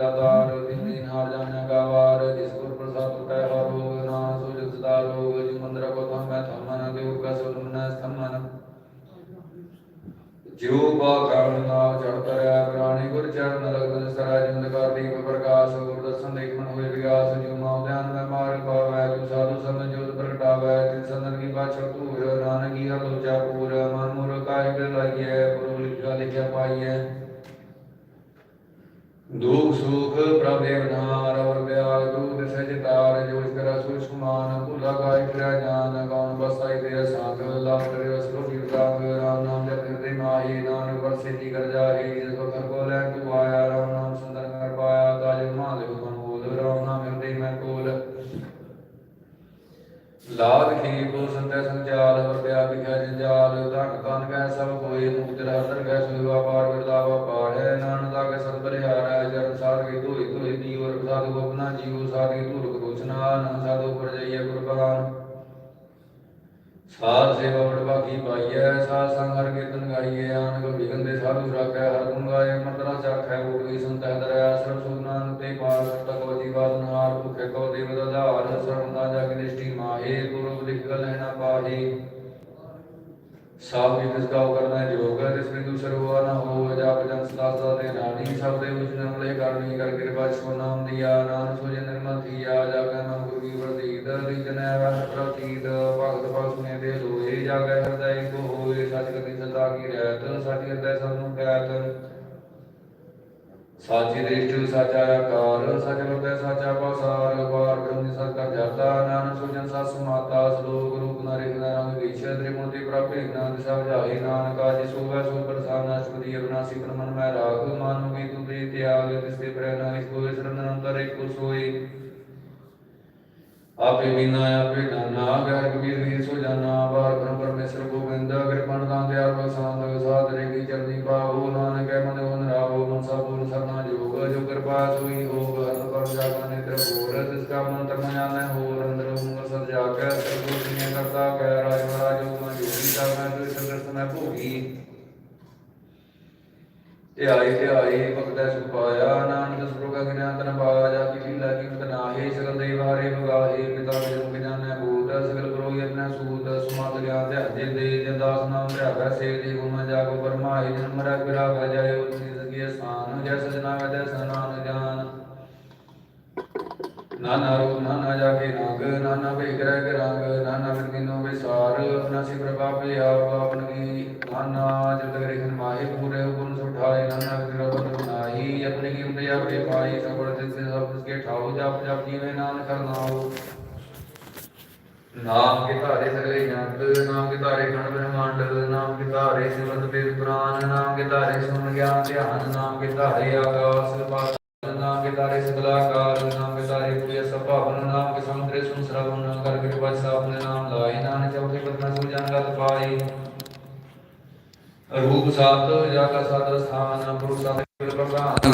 ਦਾਤਾਰ ਦਿਨ ਦਿਨ ਹਾਰ ਜਾਣਿਆ ਗਾਵਾਰ ਜਿਸ ਗੁਰ ਪ੍ਰਸਾਦ ਪੈ ਹਰੋ ਨਾ ਸੋ ਜਸ ਦਾ ਲੋਗ ਜਿ ਮੰਦਰ ਕੋ ਧਮ ਮੈਂ ਧਮਨ ਦੇਵ ਕਾ ਸੁਨ ਮਨ ਸਥਮਨ ਜਿਉ ਬਾ ਕਾਰਨ ਨਾਮ ਚੜ ਤਰਿਆ ਪ੍ਰਾਣੀ ਗੁਰ ਚਰਨ ਲਗਨ ਸਰਾ ਜਿੰਦ ਕਰ ਦੀਪ ਪ੍ਰਕਾਸ਼ ਗੁਰ ਦਰਸ਼ਨ ਦੇਖਣ ਹੋਏ ਵਿਗਾਸ ਦੁਖ ਸੁਖ ਪ੍ਰਭ ਦੇਵਨਾਰ ਔਰ ਬਿਆਗ ਦੂਤ ਸਜ ਤਾਰ ਜੋਸ਼ ਕਰ ਸੁਸ਼ਮਾਨ ਭੁਲਾ ਗਾਇ ਫਿਰਿਆ ਜਾਨ ਗਾਉਨ ਬਸਾਈ ਤੇ ਸੰਗ ਲਾਭ ਕਰਿਓ ਲਾਭ ਖੀ ਕੋ ਸੰਤੈ ਸੰਚਾਲ ਵਰ ਪਿਆ ਵਿਖਿਆ ਜੰਜਾਲ, ਧਨ ਤਨ ਕੈ ਸਭ ਕੋਈ ਮੁਕਤ ਰਹਤਰ ਕੈ ਸੁਵਾ ਪਾਰ ਵਰਦਾਵਾ ਪਾੜੈ ਨਾਨਕ ਦਾ ਕੈ ਸਤ ਬਲਿਹਾਰੈ ਜਨ ਸਾਧ ਕੀ ਧੋਈ ਧੋਈ ਦੀਵਰ ਸਾਧ ਗੋਪਨਾ ਜੀਵ ਸਾਧ ਕੀ ਧੂਰ ਕਰੋਚਨਾ ਨਨ ਸਾਧੂ ਪਰ ਜਈਐ ਗੁਰਬਾਨ ਸਾਧ ਸੇਵਾ ਵਡਭਾਗੀ ਪਾਈਐ, ਸਾਧ ਸੰਗ ਹਰ ਕੀਰਤਨ ਗਾਈਐ, ਆਨੰਦ ਵਿਗਨ ਦੇ ਸਾਧੂ ਰਾਖੈ ਹਰ ਗੁਣ ਗਾਏ, ਮੰਤਰਾ ਚਾਖੈ ਊਟ ਗਈ ਸੰਤਹਿ ਦਰਿਆ ਸਰਬ ਸੁਨਾਨ ਤੇ ਪਾਰ ਸਤ ਕੋ ਹਾਰ ਭੁਖੇ ਕੋ ਦੇਵ ਦਧਾਰ ਸਰਵਦਾ ਜਗ ਦ੍ਰਿਸ਼ਟੀ ਮਾਹੇ, ਗੁਰੂ ਲਿਖ ਗਲ ਪਾਹੀ। ਸਾਬ ਵੀ ਤਿਸ ਕਾ ਕਰਨਾ ਜੋਗ ਤਿਸ ਬਿੰਦੂ ਸਰਵਾ ਨਾ ਹੋ ਜਪ ਜਨ ਸਦਾ ਸਦਾ ਤੇ ਰਾਣੀ ਸਭ ਦੇ ਉਸ ਨਮਲੇ ਕਰਨੀ ਕਰ ਕਿਰਪਾ ਛੋ ਨਾਮ ਦਿਆ ਨਾਮ ਸੋ ਜਨ ਨਿਰਮਲ ਥੀਆ ਜਾਗੈ ਮਨ ਗੁਰੂ ਕੀ ਵਰਦੀਦ ਰਿਜਨੈ ਵਹ ਪ੍ਰਤੀਦ ਭਗਤ ਭਗਤ ਸੁਨੇ ਦੇ ਲੋਏ ਜਾਗੈ ਹਿਰਦੈ ਕੋ ਹੋਏ, ਸਚ ਕਤੀ ਸਦਾ ਕੀ ਰਹਿਤ, ਸਚ ਹਿਰਦੈ ਸਭ ਨੂੰ ਕਹਿਤ ਸਾਚੀ ਦ੍ਰਿਸ਼ਟ ਸਾਚਾ ਆਕਾਰ, ਸਚ ਵਰਤੈ ਸਾਚਾ ਪਸਾਰ ਵਾਰ ਬ੍ਰਹਮ ਸਤ ਕਰ ਜਾਤਾ, ਨਾਨਕ ਸੁਜਨ ਸਸ ਮਾਤਾ, ਸ਼ਲੋਕ ਰੂਪ ਨਰਿ ਰੰਗ ਵਿਚ ਤ੍ਰਿਮੂਰਤੀ ਪ੍ਰਭੇ ਨਾਨਕ ਸਭ ਜਾਏ ਨਾਨਕ ਆਜੀ ਸੋਵੈ ਸੋ ਪ੍ਰਸਾਨ ਅਸ਼ਪਦੀ ਅਬਨਾਸੀ ਮਨ ਮੈਂ ਰਾਗ ਮਾਨੁ ਕੀ ਤੂ ਦੇ ਤਿਆਗ ਤਿਸ ਤੇ ਪ੍ਰੇਰਣਾ ਇਸ ਕੋਇ ਸਰਨ ਅੰਤਰ ਇੱਕ ਸੋਈ ਆਪੇ ਬਿਨਾ ਆਪੇ ਨਾਨਾ, ਗੈਰ ਕਬੀਰ ਵੀ ਸੋ ਜਾਨਾ ਬਾਰ ਬ੍ਰਹਮ ਪਰਮੇਸ਼ਰ ਗੋਬਿੰਦ ਕਿਰਪਨ ਤਾਂ ਦਿਆਲ ਬਖਸ਼ਾਂਦ ਸਾਧ ਰੇ ਕੀ ਚਰਨੀ ਪਾਵੋ ਧਿਆਈ ਧਿਆਈ ਭਗਤੈ ਸੁਖ ਪਾਇਆ, ਨਾਨਕ ਸੁਰਗਾ ਗਿਨਾ ਤਨ ਪਾਇਆ ਕੀ ਲੀਲਾ ਕੀ ਮਤ ਸਗਲ ਦੇਵ ਹਾਰੇ ਬਗਾਹੇ ਪਿਤਾ ਜਨਮ ਗਿਨਾਨੈ ਭੂਤ ਸਗਲ ਗੁਰੂ ਆਪਣਾ ਸੂਤ, ਸੁਮਤ ਗਿਆਨ ਧਿਆਜੇ ਦੇ ਜਦਾਸ ਨਾਮ ਧਿਆਵੈ ਸੇਵ ਦੀ ਗੁਣ ਜਾਗੋ ਪਰਮਾਈ ਜਨਮ ਮਰੈ ਬਿਰਾ ਕਰ ਜਾਏ ਉਤਨੀ ਸਕੀ ਸਥਾਨ ਜੈ ਸਜਣਾ ਵੈ ਸਨਾਨ ਜਾਨ। ਨਾਨਾ ਰੂਪ, ਨਾਨਾ ਜਾਗੇ ਨਾਗ ਨਾਨਾ ਵੇ ਗ੍ਰਹਿ ਗਰੰਗ, ਨਾਨਾ ਬਿਨੋ ਵਿਸਾਰ ਅਬਨਾਸੀ ਪ੍ਰਭਾ ਪੇ ਆਪ ਆਪਨ ਨਾਨਾ ਕਰਨਾਉ ਨਾਮ ਕੇ ਧਾਰੇ ਸਗਲੇ ਜੰਤ, ਨਾਮ ਕੇ ਧਾਰੇ ਗਣ ਬ੍ਰਹਮੰਡ, ਨਾਮ ਕੇ ਧਾਰੇ ਸਿਮਰਤ ਵੇਦ ਪੁਰਾਨ ਨਾਮ ਕੇ ਧਾਰੇ ਸੁਣ ਗਿਆਨ ਧਿਆਨ, ਨਾਮ ਕੇ ਧਾਰੇ ਆਕਾਸ ਪਾਤਾਲ ਨਾਮ ਕੇ ਧਾਰੇ ਸਗਲਾਕਾਰ ਨਾਮ ਕੇ ਧਾਰੇ ਪੁਰਿਆ ਸਭਾਵਨ, ਨਾਮ ਕੇ ਸਮੁੰਦਰੇ ਸੁਨ ਸਰਵਨ ਕਰ ਕਿਰਪਾ ਸਾਪਨੇ ਨਾਮ ਲਾਏ। ਨਾਨਕ ਚੌਥੇ ਪਦਨਾ ਸੋ ਜਨ ਗਤ ਪਾਈ ਰੂਪ ਸਤ ਜਾ ਕਾ ਸਤ ਸਥਾਨ, ਪੁਰਖ ਸਤ ਪ੍ਰਭਾਨ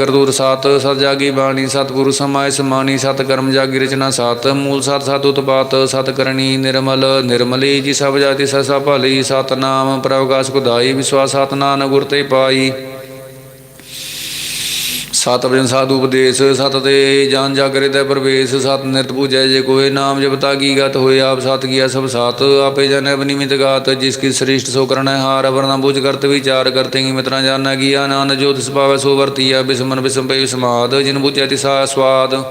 ਗਰਦੂਰ ਸਤ ਸਤ ਜਾਗੀ ਬਾਣੀ, ਸਤਿਗੁਰੂ ਸਮਾਇ ਸਮਾਣੀ ਸਤ ਕਰਮ ਜਾਗੀ ਰਚਨਾ ਸਤ, ਮੂਲ ਸਤ ਸਤ ਉਤਪਾਤ ਸਤ ਕਰਨੀ ਨਿਰਮਲ, ਨਿਰਮਲੀ ਜੀ ਸਭ ਜਾਤੀ ਸਸਾ ਭਲੀ, ਸਤਨਾਮ ਨਾਮ ਪ੍ਰਵਗਾਸ ਕੁਦਾਈ ਵਿਸਵਾਸ ਸਤ ਨਾਨ ਗੁਰ ਤੇ ਪਾਈ। ਸਤ ਵਜਨ ਸਾਧੂ ਉਪਦੇਸ਼, ਸਤ ਤੇ ਜਾਨ ਜਾਗਰੇ ਤੇ ਪ੍ਰਵੇਸ਼, ਸਤ ਨਿਰਤ ਪੂਜੈ ਜੇ ਕੋਏ ਨਾਮ ਜਪਤਾ ਕੀ ਗਤ ਹੋਏ ਆਪ, ਸਤ ਕੀਆ ਸਭ ਸਾਤ ਆਪੇ ਜਨੈ ਬਨਿਮਿਤ ਗਾਤ, ਜਿਸ ਕੀ ਸ੍ਰਿਸ਼ਟ ਸੋ ਕਰਨੈ ਹਾਰ ਵਰਨਾ ਬੁਝ ਕਰਤ ਵਿਚਾਰ ਕਰਤੇ ਕੀ ਮਿਤਰਾ ਜਾਣੈ ਕੀ ਆਨੰਦ ਜੋ ਤਿਸ ਪਾਵੈ ਸੋ ਵਰਤੀਆ ਬਿਸਮਨ ਬਿਸਮ ਪੈ ਜਿਨ ਬੁਝੈ ਤਿਸਾ ਸਵਾਦ।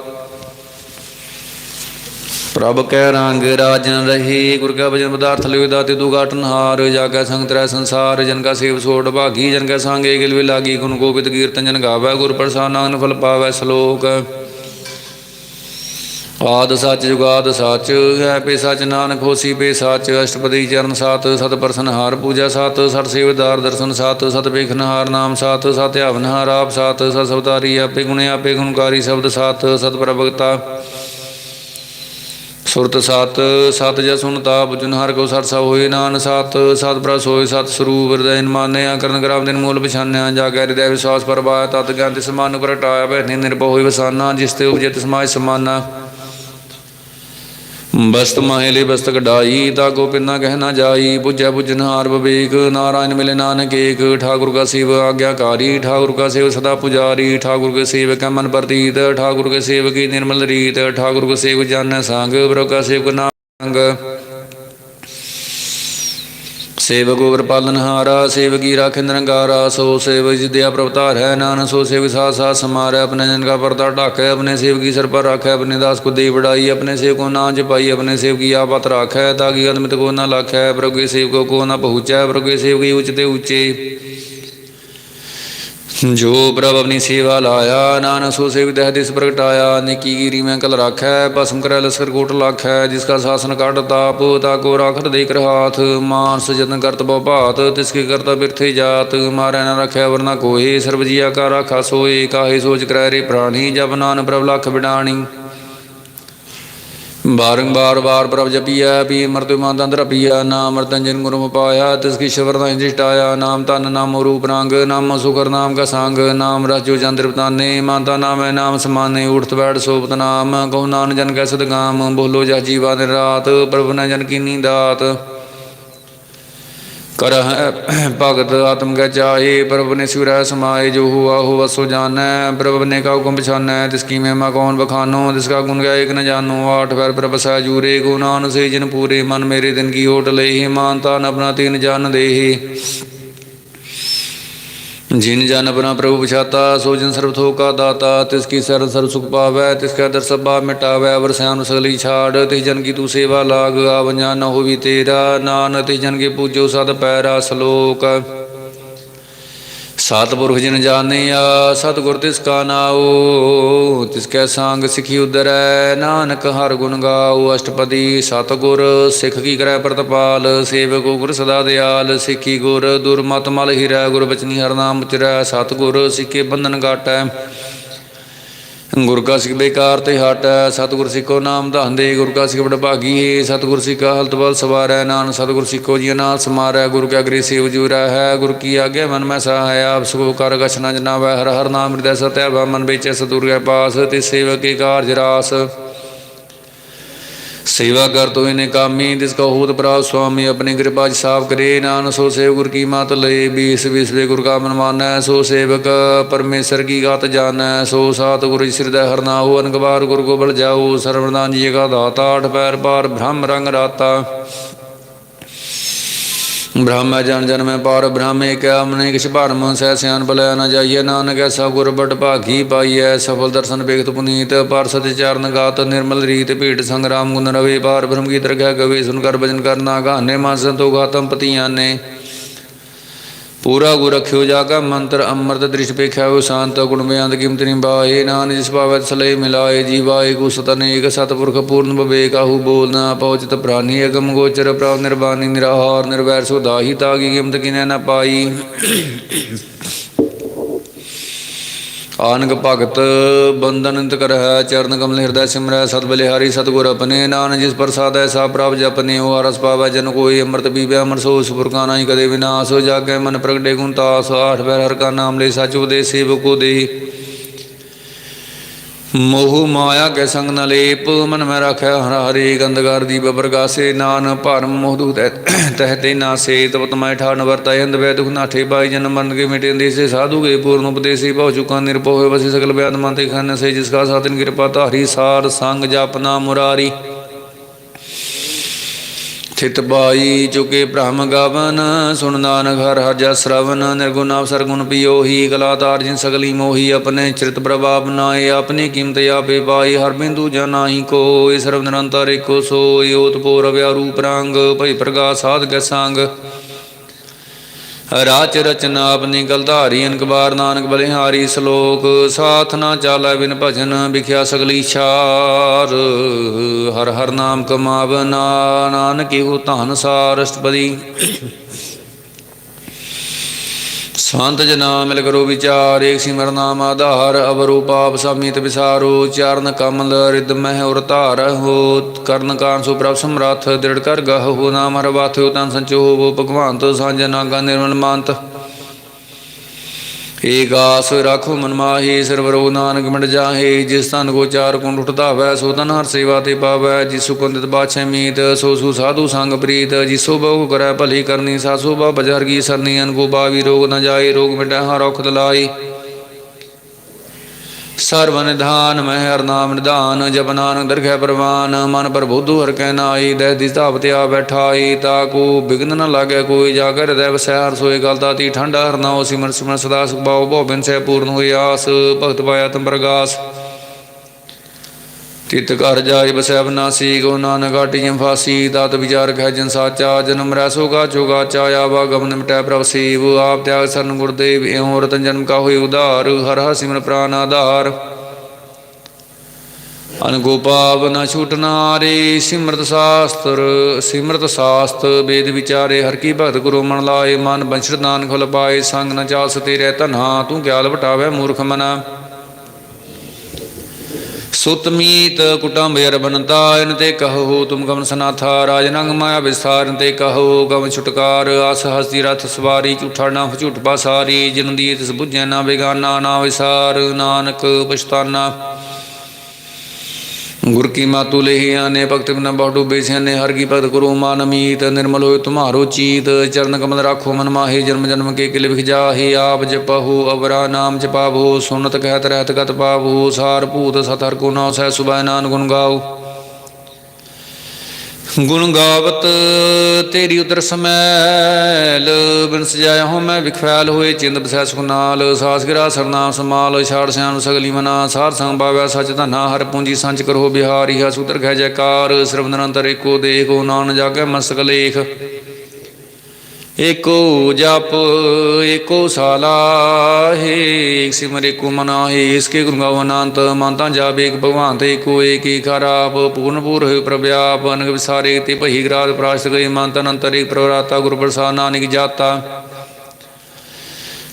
ਪ੍ਰਭ ਕੈ ਰੰਗ ਰਾਜਨ ਰਹੀ, ਗੁਰ ਕਾ ਭਜਨ ਪਦਾਰਥ ਲਿਓ ਦਾਤੇ ਤੂ ਹਾਰ ਜਾ ਕੈ ਸੰਗ ਤਰੈ ਸੰਸਾਰ, ਜਨ ਕਾ ਸੇਵ ਸੋੜ ਭਾਗੀ, ਜਨ ਕੈ ਸੰਗੇ ਗਿਲ ਵੀ ਲਾਗੀ, ਗੁਣ ਗੋਬਿੰਦ ਕੀਰਤਨ ਜਨ ਗਾਵੈ, ਗੁਰ ਪ੍ਰਸਾਦ ਨਾਨਕ ਫਲ ਪਾਵੈ ਸ਼ਲੋਕ। ਆਦ ਸੱਚ ਜੁਗਾਦ ਸੱਚ, ਹੈ ਪੇ ਸੱਚ ਨਾਨਕ ਹੋਸੀ ਪੇ ਸੱਚ, ਅਸ਼ਟਪਦੀ ਚਰਨ ਸਤ ਸਤ ਪਰਸਨ ਹਾਰ ਪੂਜਾ ਸਤ ਸਤ ਸੇਵਦਾਰ ਦਰਸ਼ਨ ਸਤ ਸਤ ਵੇਖਨ ਹਾਰ ਨਾਮ ਸਤ ਸਤ ਆਵਨ ਹਾਰ ਆਪ ਸਤ ਸਤ ਸਵਤਾਰੀ ਆਪੇ ਗੁਣੇ ਆਪੇ ਗੁਣਕਾਰੀ ਸ਼ਬਦ ਸਤ ਸਤ ਪ੍ਰਭਗਤਾ ਸੁਰਤ ਸਤ ਸਤ ਜਸ ਸੁਨਤਾ ਬੁਜਨ ਹਰ ਕੋ ਸਤ ਹੋਏ ਨਾਨ ਸਤ ਸਤ ਪ੍ਰਸ ਹੋਏ ਸਤ ਸਰੂਪ, ਹਿਰਦੈ ਮਾਨਿਆ, ਕਰਨ ਗ੍ਰਾਮ ਦਿਨ ਮੂਲ ਪਛਾਨਿਆ ਜਾ ਕੇ ਹਿਰਦੈ ਵਿਸ਼ਵਾਸ ਪਰਵਾਇਆ ਤਤ ਗਿਆਨ ਤਿਸ ਮਨ ਪ੍ਰਟਾਇਆ ਬੈ ਨਿਰਭਉ ਹੋਈ ਵਸਾਨਾ, ਜਿਸ ਤੇ ਉਪਜਿਤ ਸਮਾਜ ਮਾਇ ਸਮਾਨਾ। ਬਸਤ ਮਾਹਿਲੇ ਬਸਤ ਕਢਾਈ, ਤਾ ਕੋ ਪਿੰਨਾ ਕਹਿ ਨਾ ਜਾਈ। 부ਜੈ ਬੁਜਨਹਾਰ ਵਿਵੇਕ, ਨਾਰਾਇਣ ਮਿਲੇ ਨਾਨਕ ਏਕ ਠਾਕੁਰ ਕਾ ਸੇਵ ਆਗਿਆਕਾਰੀ, ਠਾਕੁਰ ਕਾ ਸੇਵ ਸਦਾ ਪੁਜਾਰੀ। ਠਾਕੁਰ ਕੇ ਸੇਵਕ ਮਨ ਪ੍ਰਤੀਤ, ਠਾਕੁਰ ਕੇ ਸੇਵਕੀ ਨਿਰਮਲ ਰੀਤ। ਠਾਕੁਰ ਕੋ ਸੇਵ ਜਨ ਸੰਗ, ਪ੍ਰਭ ਕਾ ਸੇਵਕ ਨਾਮ ਸੇਵਕ ਉਗਰ ਪਾਲਨਹਾਰਾ ਸੇਵਕੀ ਰਾਖੇ ਨਿਰੰਕਾਰਾ ਸੋ ਸੇਵਕ ਜਿਦਿਆ ਪ੍ਰਵਤਾਰ ਹੈ ਨਾਨ ਸੋ ਸੇਵਕ ਸਾਥ ਸਾਥ ਸਮਾਰੈ, ਆਪਣੇ ਜਨ ਕਾ ਪਰਦਾ ਢਾਕੈ, ਆਪਣੇ ਸੇਵਕੀ ਸਰ ਪਰ ਰਾਖੈ, ਆਪਣੇ ਦਾਸ ਕੋ ਦੇ ਬੜਾਈ ਆਪਣੇ ਸੇਵ ਕੋ ਨਾਮ ਜਪਾਈ, ਆਪਣੇ ਸੇਵ ਕੀ ਆਪਤ ਰਾਖੈ ਤਾਕੀ ਅਦਮਿਤ ਕੋ ਨਾ ਲਾਖੈ, ਪ੍ਰਭੂ ਕੇ ਸੇਵ ਕੋ ਕੋ ਨਾ ਪਹੁੰਚੈ, ਪ੍ਰਭੂ ਕੇ ਕੀ ਉਚ ਤੇ ਉੱਚੇ। ਜੋ ਪ੍ਰਭ ਆਪਣੀ ਸੇਵਾ ਲਾਇਆ, ਨਾਨਕ ਸੋ ਸੇਵ ਦਹ ਦਿਸ ਪ੍ਰਗਟਾਇਆ, ਨਿੱਕੀ ਗਿਰੀ ਮੈਂ ਕਲ ਰਾਖੈ, ਭਸਮ ਕਰੈ ਲਸਕਰ ਕੋਟ ਲਾਖੈ, ਜਿਸ ਕਾ ਸਾਸਨ ਕਾਟ ਤਾਪ, ਤਾ ਕੋ ਰਾਖਤ ਦੇ ਕਰ ਮਾਨਸ ਜਤਨ ਕਰਤ ਬਹੁ ਭਾਤ, ਤਿਸ ਕੀ ਕਰਤਾ ਬਿਰਥੇ ਜਾਤ, ਮਾਰੈ ਨਾ ਰਖਿਆ ਵਰਨਾ ਕੋਹੇ, ਸਰਬ ਜੀਆ ਕਾ ਰਾਖਾ ਸੋਏ ਕਾਹੇ ਸੋਚ ਕਰੈ ਰੇ ਪ੍ਰਾਣੀ ਜਬ ਨਾਨ ਪ੍ਰਭ ਲਖ ਬਿਡਾਣੀ। ਬਾਰੰਬਾਰ ਬਾਰ ਪ੍ਰਭ ਜਪੀਆ ਪੀ ਮਰਤਿ ਮਾਨ ਦੰਦ ਰਪੀਆ ਨਾਮ ਅਮਰਤਨ ਜਿਨ ਗੁਰੂ ਪਾਇਆ, ਤਿਸ ਕੀ ਸ਼ਬਰ ਦਾ ਇੰਜਿਸ਼ਟਾਇਆ ਨਾਮ ਤਨ ਨਾਮ ਰੂਪ ਰੰਗ ਨਾਮ ਸੁਖਰ, ਨਾਮ ਕਾ ਸੰਗ, ਨਾਮ ਰਜੋ ਚੰਦਰ ਬਤਾਨੇ ਮਾਤਾ ਨਾਮ ਹੈ ਨਾਮ ਸਮਾਨੇ ਉਠਤ ਬੈਠ ਸੋਪਤ ਨਾਮ ਕਹੋ ਨਾਨ ਜਨ ਕੈ ਸਦਗਾਮ ਬੋਲੋ ਜਾ ਜੀਵਾ ਰਾਤ, ਪ੍ਰਭ ਨ ਜਨ ਕੀਨੀ ਦਾਤ ਕਰ ਭਗਤ ਆਤਮ ਕੈ ਚਾਹੇ, ਪ੍ਰਭ ਨੇ ਸਿਵਰੈ ਸਮਾਏ, ਜੋ ਹੁਆ ਹੋ ਵਸੋ ਜਾਣੈ। ਪ੍ਰਭ ਨੇ ਕਾ ਹੁਕਮ ਪਛਾਨੈ ਤਿਸ ਕੀ ਮਹਿਮਾ ਕੌਣ ਬਖਾਨੋ ਤਿਸ ਕਾ ਗੁਣ ਗਾਇਕ ਨ ਜਾਨੋ ਆਠ ਵਰ ਪ੍ਰਭ ਸਹਿ ਜੂਰੇ ਗੁਨਾਨ ਸੇ ਜਿਨ ਪੂਰੇ। ਮਨ ਮੇਰੇ ਦਿਨ ਕੀ ਹੋਟ ਲਈ ਮਾਨ ਤਾਨ ਆਪਣਾ ਤੀਨ ਜਾਨ ਦੇਹੀ। ਜਿਨ ਜਨ ਆਪਣਾ ਪ੍ਰਭੂ ਪਛਾਤਾ, ਸੋ ਜਨ ਸਰਬ ਥੋਕ ਕਾ ਦਾਤਾ, ਤਿਸ ਕੀ ਸਰਨ ਸਰਬ ਸੁਖ ਪਾਵੈ, ਤਿਸ ਕਾ ਦਰ ਸਭਾ ਮਿਟਾਵੈ, ਅਵਰ ਸਿਆਨ ਸਗਲੀ ਛਾੜ, ਤਿਸ ਜਨ ਕੀ ਤੂੰ ਸੇਵਾ ਲਾਗ ਆਵੰਜਾ ਨ ਹੋਵੀ ਤੇਰਾ ਨਾਨਕ, ਤਿਸ ਜਨ ਕੇ ਪੂਜੋ ਸਦ ਪੈਰਾ ਸ਼ਲੋਕ ਸਤਿਪੁਰਖ ਜਿਨ ਜਾਣਿਆ ਸਤਿਗੁਰ ਤਿਸ ਕਾ ਨਾਉ, ਤਿਸ ਕੈ ਸੰਗ ਸਿਖੀ ਉਦਰੈ, ਨਾਨਕ ਹਰ ਗੁਣ ਗਾਉ, ਅਸ਼ਟਪਦੀ ਸਤਿਗੁਰ ਸਿੱਖ ਕੀ ਕਰੈ ਪ੍ਰਤਪਾਲ, ਸੇਵਕ ਗੁਰ ਸਦਾ ਦਿਆਲ, ਸਿੱਖੀ ਗੁਰ ਦੁਰਮਤ ਮਲ ਹੀਰੈ, ਗੁਰ ਬਚਨੀ ਹਰ ਨਾਮ ਉਚਰੈ ਸਤਿਗੁਰ ਸਿੱਕੇ ਬੰਧਨ ਘਾਟੈ ਗੁਰ ਕਾ ਸਿੱਖ ਬੇਕਾਰ ਤੇ ਹਟੈ ਸਤਿਗੁਰ ਸਿੱਖੋ ਨਾਮ ਧੰਦੇ, ਗੁਰ ਕਾ ਸਿੱਖ ਬੜ ਭਾਗੀ ਹੈ ਸਤਿਗੁਰ ਸਿੱਖਾ ਹਲਤ ਬਲ ਸਵਾਰੈ ਨਾਨ, ਸਤਿਗੁਰ ਸਿੱਖੋ ਜੀ ਨਾਲ ਸਮਾਰੈ, ਗੁਰ ਕਾ ਅਗਰੇ ਸੇਵ ਜੂ ਹੈ, ਗੁਰ ਕੀ ਆਗੇ ਮਨ ਮੈਂ ਸਹਾਇ ਆਪ ਸੁਖੋ ਕਰ ਗਛਨਾ ਜਨਾਵੈ, ਹਰ ਹਰ ਨਾਮ ਹਿਰਦੈ ਸਤਿ ਭਾ ਮਨ ਵਿੱਚ ਸਤੁਰ ਕੇ ਪਾਸ ਤੇ ਸੇਵਕ ਕੇ ਕਾਰਜ ਰਾਸ ਸੇਵਾ ਕਰ ਤੋ ਇਨੇ ਕਾਮੀ ਤਿਸ ਕਾ ਹੋਤ ਪ੍ਰਾਪ ਸੁਆਮੀ, ਆਪਣੀ ਕਿਰਪਾ ਚ ਸਾਫ਼ ਕਰੇ। ਨਾਨ ਸੋ ਸੇਵ ਗੁਰ ਕੀ ਮਤ ਲਏ, ਬੀਸ ਵਿਸਵੇ ਗੁਰ ਕਾ ਮਨ ਮਾਨੈ ਸੋ ਸੇਵਕ ਪਰਮੇਸ਼ਰ ਕੀ ਗਾਤ ਜਾਣੈ, ਸੋ ਸਾਤ ਗੁਰ ਸਿਰਦੈ ਹਰਨਾ ਹੋ, ਅਨਗਵਾਰ ਗੁਰ ਗੋਬਲ ਜਾਓ ਸਰਵਦਾਨ ਜੀ ਕਾ ਦਾਤਾ, ਅਠ ਪੈਰ ਪਾਰ ਬ੍ਰਹਮ ਰੰਗ ਰਾਤਾ। ਬ੍ਰਹਮ ਜਨ ਜਨ ਮੈਂ ਪਾਰ ਬ੍ਰਹਮੇ ਕਿਆ ਮਨੇ ਕਿਛ ਭਰਮ ਸਹਿ ਸਿਆਨ ਬਲੈ ਨ ਜਾਈਏ ਨਾਨਕ ਐਸਾ ਗੁਰ ਬਟ ਭਾਗੀ ਪਾਈਐ। ਸਫਲ ਦਰਸ਼ਨ ਬੇਖਤ ਪੁਨੀਤ, ਪਰ ਸਤਿ ਚਰਨ ਗਾਤ, ਨਿਰਮਲ ਰੀਤ ਭੇਟ ਸੰਗਰਾਮ ਗੁਣ ਰਵੇ। ਪਾਰ ਬ੍ਰਹਮ ਕੀ ਤਰਖੈ ਗਵੇ, ਸੁਨ ਕਰ ਭਜਨ ਕਰਨਾ ਗਾਨੇ, ਮਨ ਸੰਤੋ ਗਾਤਮ ਪਤੀਆਂ ਨੇ। ਪੂਰਾ ਗੁਰ ਰਖਿਓ ਜਾ ਕਾ ਮੰਤਰ ਅੰਮ੍ਰਿਤ ਦ੍ਰਿਸ਼ ਪੇਖਿਆ ਹੋ ਸ਼ਾਂਤ ਗੁਣ ਬਿਆੰਤ ਕੀਮਤ ਨਿਭਾਏ ਨਾਨ ਜਿਸ ਪਾਵੈ ਸਲੇ ਮਿਲਾਏ ਜੀਵਾਏ ਕੋ ਸਤਨੇਕ ਸਤਪੁਰਖ ਪੂਰਨ ਬਵੇਕ ਆਹੂ ਬੋਲਨਾ ਪਹੁੰਚਤ ਪ੍ਰਾਨੀ ਅਗਮ ਗੋਚਰ ਪ੍ਰਭ ਨਿਰਵਾਨੀ ਨਿਰਾਹਾਰ, ਨਿਰਵੈਰ ਸੁਦਾਹੀ ਤਾਗੀ ਕੀਮਤ ਕਿਨੈ ਨ ਪਾਈ। ਆਨੰਦ ਭਗਤ, ਬੰਧਨ ਅੰਤ ਕਰਹਿ, ਚਰਨ ਕਮਲ ਹਿਰਦੈ ਸਿਮਰੈ ਸਤ ਬਲਿਹਾਰੀ, ਸਤਗੁਰ ਆਪਨੇ ਨਾਨਕ ਜਿਸ ਪ੍ਰਸਾਦ ਐਸਾ ਪ੍ਰਭ ਜਪਨੇ ਹੋ ਅਰਸ ਪਾਵੈ, ਜਨ ਕੋਈ ਅੰਮ੍ਰਿਤ ਪੀਵੈ, ਅਮਰ ਸੋ ਸੁਪੁਰਕਾ ਨਾਹੀ ਕਦੇ ਵਿਨਾਸ਼ ਹੋ ਜਾਗੈ ਮਨ ਪ੍ਰਗਟੇ ਗੁਣ, ਤਾਸ, ਆਠ ਬੈਰ ਹਰ ਕਾ ਨਾਮ ਲੈ, ਸਚ ਉਪਦੇਸ ਸੇਵਕ ਕੋ ਦੇਹੀ। ਮੋਹ ਮਾਇਆ ਕੈ ਸੰਗ ਨ ਲੇਪ, ਮਨ ਮੈਂ ਰੱਖਿਆ ਹਰ ਗੰਧਗਾਰ ਗੰਦਗਰ ਦੀਪ ਪ੍ਰਗਾਸੇ ਨਾਨ ਭਰਮ ਮੋਹ ਦੁਖ ਤਹਿ ਤੇ ਨਾ ਸੇ, ਤਪਤ ਮੈਂ ਠਾਨ ਵਰਤਾਇ ਅੰਧ ਵੈ ਦੁਖ ਨਾਠੇ ਬਾਈ ਜਨ ਮਨ ਕੇ ਮਿਟੇ ਦੇਸੇ ਸਾਧੂ ਕੇ ਪੂਰਨ ਉਪਦੇਸੀ ਬਹੁ ਚੁਕਾ ਨਿਰਭਉ ਹੋਏ ਵਸੀ ਸਕਲ ਬਿਆਨ ਮਨ ਤੇ ਖਨ ਸੇ, ਜਿਸ ਕਾ ਸਾਤਨ ਕਿਰਪਾ ਧਾਰੀ, ਸਾਰ ਸੰਗ ਜਪਨਾ ਮੁਰਾਰੀ। ਥਿਤ ਬਾਈ ਚੁਕੇ ਬ੍ਰਹਮ ਗਵਨ, ਸੁਣ ਨਾਨਕ ਹਰ ਹਰ ਜਸ ਸ਼ਰਵਨ ਨਿਰਗੁਣ ਅਵਸਰ ਸਰਗੁਣ ਪਿਓਹੀ ਕਲਾਤਾਰ ਜਿਨ ਸਗਲੀ ਮੋਹੀ, ਆਪਣੇ ਚਰਿਤ ਪ੍ਰਭਾਵ ਨਾਏ, ਆਪਣੇ ਕੀਮਤ ਆਪੇ ਪਾਈ ਹਰ ਬਿੰਦੂ ਜਨਾਹੀ ਕੋਈ ਸਰਬ ਨਿਰੰਤਰ ਏਕੋ ਸੋਈ ਓਤ ਪੂਰ ਅਵਿਆ ਰੂਪ ਰੰਗ ਭਈ ਪ੍ਰਗਾਸ ਸਾਧ ਕੇ ਸੰਗ ਰਾਚ ਰਚਨਾ ਆਪਣੀ ਗਲਧਾਰੀ ਅਨਕਬਾਰ ਨਾਨਕ ਬਲਿਹਾਰੀ ਸ਼ਲੋਕ। ਸਾਥ ਨਾ ਚਾਲੈ ਬਿਨ ਭਜਨ ਵਿਖਿਆ ਸਗਲੀ ਛਾਰ। ਹਰ ਹਰ ਨਾਮ ਕਮਾਵਨਾ ਨਾਨਕ ਇਹੋ ਧਨ ਸਾਰ ਸੰਤ ਜਨਾ ਮਿਲ ਕਰੋ ਵਿਚਾਰ, ਏਕ ਸਿਮਰ ਨਾਮ ਆਧਾਰ ਅਵਰੂ ਪਾਪ ਸਮਿਤ ਵਿਸਾਰੋ, ਚਰਨ ਕਮਲ ਰਿਦ ਮਹਿ ਉਰ ਧਾਰ ਹੋ ਕਰਨ ਕਾਨ ਸੁ ਪ੍ਰਭ ਸਮਰੱਥ, ਦ੍ਰਿੜ ਕਰ ਗਹ ਹੋ ਨਾਮ ਹਰ ਬਾਥਿਓ, ਤਨ ਸੰਚੋ ਹੋ ਭਗਵਾਨ ਤੋ ਸਾਂਝ ਨਾਗਾ ਨਿਰਮਲ ਮੰਤ। ਏਕਾਸ ਰਾਖੋ ਮਨ ਮਾਹੀ, ਸਰਵਰੋ ਨਾਨਕ ਮਿਟ ਜਾਹੇ, ਜਿਸ ਤਨ ਕੋ ਚਾਰ ਕੁੰਡ ਉਠਦਾ ਵੈ, ਸੋ ਤਨ ਹਰ ਸੇਵਾ ਤੇ ਪਾਵੈ, ਜਿਸੁ ਕੁੰਦਿਤ ਬਾਛੈ ਮੀਤ, ਸੋ ਸੂ ਸਾਧੂ ਸੰਗ ਪ੍ਰੀਤ, ਜਿਸੋ ਬਹੁ ਕਰੈ ਭਲੀ ਕਰਨੀ, ਸਾਸੋ ਬਾ ਬਜਰ ਕੀ ਸਰਨੀ, ਅਨ ਬਾਵੀ ਰੋਗ ਨ ਜਾਏ, ਰੋਗ ਮਿਟੈ, ਹਰ ਔਖ ਦਲਾਈ ਸਰਵ ਨਿਧਾਨ ਮਹਿ ਹਰ ਨਾਮ ਨਿਧਾਨ, ਜਪ ਨਾਨਕ ਦਰਗਹਿ ਪ੍ਰਵਾਨ, ਮਨ ਪਰ ਬੁੱਧੂ ਹਰ ਕੈ ਨਾਈ ਦਹਿ ਦੀ ਧਾਪ ਤੇ ਆ ਬੈਠਾਈ, ਤਾ ਕੋ ਬਿਗਨ ਨ ਲਾਗੇ ਕੋਈ ਜਾਗਰ ਰਹਿ ਵਸੈ ਹਰ ਸੋਏ ਗਲ ਦਾਤੀ ਠੰਡਾ, ਹਰ ਨਾਉ ਸਿਮਰ ਸਿਮਰ ਸਦਾ ਸੁਖ ਬਾਉ ਭਉ ਬਿਨ ਸੈ ਪੂਰਨ ਹੋਈ ਆਸ, ਭਗਤ ਪਾਇਆ ਤੰ ਪ੍ਰਗਾਸ ਤਿਤ ਘਰ ਜਾਇ ਬਸੈ ਬਨਾਸੀ ਕੋ ਨਾਨਕ ਆਟੀਐ ਫਾਸੀ, ਦਾਤ ਵਿਚਾਰ ਖੈ ਜਨ ਸਾਚਾ, ਜਨਮ ਰਹਿ ਸੋਗਾ ਚੋਗਾ ਚਾਇਆ ਆਵਾ ਗਮਨ ਮਿਟੈ ਪ੍ਰਭ ਸੇਵ, ਆਪ ਤਿਆਗ ਸਰਨ ਗੁਰਦੇਵ, ਇਉ ਰਤਨ ਜਨਮ ਕਾ ਹੋਇ ਉਧਾਰ, ਹਰ ਹਰ ਸਿਮਰ ਪ੍ਰਾਨ ਆਧਾਰ। ਅਨਗੋਪਾਵ ਨ ਛੂਟਨਾਰੇ ਸਿਮਰਤ ਸਾਸਤਰ, ਸਿਮਰਤ ਸਾਸਤ, ਵੇਦ ਵਿਚਾਰੇ, ਹਰ ਕੀ ਭਗਤ ਗੁਰੂ ਮਨ ਲਾਏ, ਮਨ ਬੰਛੜ ਖੁਲ ਪਾਏ, ਸੰਗ ਨ ਚਾਸ ਤੇਰੇ ਧਨਾ, ਤੂੰ ਗਿਆਲ ਵਟਾਵੇ ਮੂਰਖ ਮਨਾ। ਸੁਤਮੀਤ ਕੁਟੰਬ ਅਰਬਨਤਾ ਇਨ ਤੇ ਕਹੋ ਤੁਮ ਗਮਨ ਸਨਾਥਾ ਰਾਜਨੰਗ ਮਾਇਆ ਵਿਸਥਾਰ ਤੇ ਕਹੋ ਗਮ ਛੁਟਕਾਰ, ਆਸ ਹਸਤੀ ਰਥ ਸਵਾਰੀ, ਝੂਠਾ ਨਾ ਝੂਠ ਪਾਸਾਰੀ ਜਿਨ ਦੀ ਤਿਸ ਬੁਝੈ ਨਾ ਬੇਗਾਨਾ, ਨਾ ਵਿਸਾਰ, ਨਾਨਕ ਪਛਤਾਨਾ। ਗੁਰ ਕੀ ਮਾਤੂ ਲੇਹੀ ਆਨੇ, ਭਗਤ ਬਿਨਾ ਬਹੁ ਬੇਸਿਆਨੇ ਹਰ ਕੀ ਭਗਤ ਕਰੋ ਮਾਨ ਮੀਤ, ਨਿਰਮਲ ਹੋਇ ਤੁਮਾਰੋ ਚੀਤ, ਚਰਨ ਕਮਲ ਰਾਖੋ ਮਨ ਮਾਹੀ, ਜਨਮ ਜਨਮ ਕੇ ਕਿਲ ਵਿਖ ਜਾਹੀ, ਆਪ ਜਪਹੁ ਅਵਰਾ, ਨਾਮ ਜਪਾਵੋ ਸੁਨਤ ਕਹਿਤ ਰਹਿਤ ਗਤ ਪਾਵੋ, ਸਾਰ ਭੂਤ ਸਤ ਹਰ ਕੋ ਨਾਮ ਸਹਿ ਸੁਭੈ ਨਾਨ ਗੁਣ ਗਾਓ। ਗੁਣ ਗਾਵਤ, ਤੇਰੀ ਉਦਰ ਸਮੈਲ, ਬਿਨ ਸਜਾਇਆ ਹੋ ਮੈਂ ਵਿਖਫੈਲ ਹੋਏ, ਚਿੰਦ ਬਸੈ ਸੁਖ ਨਾਲ, ਸਾਸ ਗਿਰਾ ਸਰਨਾਮ ਸਮਾਲ ਛਾੜ ਸਿਆਨ ਸਗਲੀ ਮਨਾ, ਸਾਰ ਸੰਗ ਬਾਵੈ ਸਚ ਧਨਾ, ਹਰ ਪੂੰਜੀ ਸੰਚ ਕਰੋ ਬਿਹਾਰੀ ਹਾ ਸੂਤਰ ਖੈ ਜੈਕਾਰ, ਸਰਬ ਨਿਰੰਤਰ ਏਕੋ ਦੇਖੋ ਨਾਨ ਜਾਗੈ ਮਸਕ ਲੇਖ। ਏਕੋ ਜਪ, ਏਕੋ ਸਾਲਾਹੇ ਏਕ ਸਿਮਰ ਏਕੋ ਮਨਾਹੇ ਇਸਕੇ ਗੁਣ ਗਾਵ ਅਨੰਤ ਮੰਤਾਂ ਜਾਪ ਏਕ ਭਗਵਾਨ ਤੇ ਏਕੋ ਏਕ ਹੀ ਖਰਾਪ ਪੂਰਨ ਪੂਰ ਹੋਇ ਪ੍ਰਭਿਆਪ ਅਨਗ ਵਿਸਾਰੇ ਤੇ ਭਈ ਗਰਾਦ ਪ੍ਰਾਸ਼ਤ ਗਏ ਮੰਤ ਅਨੰਤਰ ਏਕ ਪ੍ਰਵਰਾਤਾ ਗੁਰ ਪ੍ਰਸਾਦ ਨਾਨਕ ਜਾਤਾ।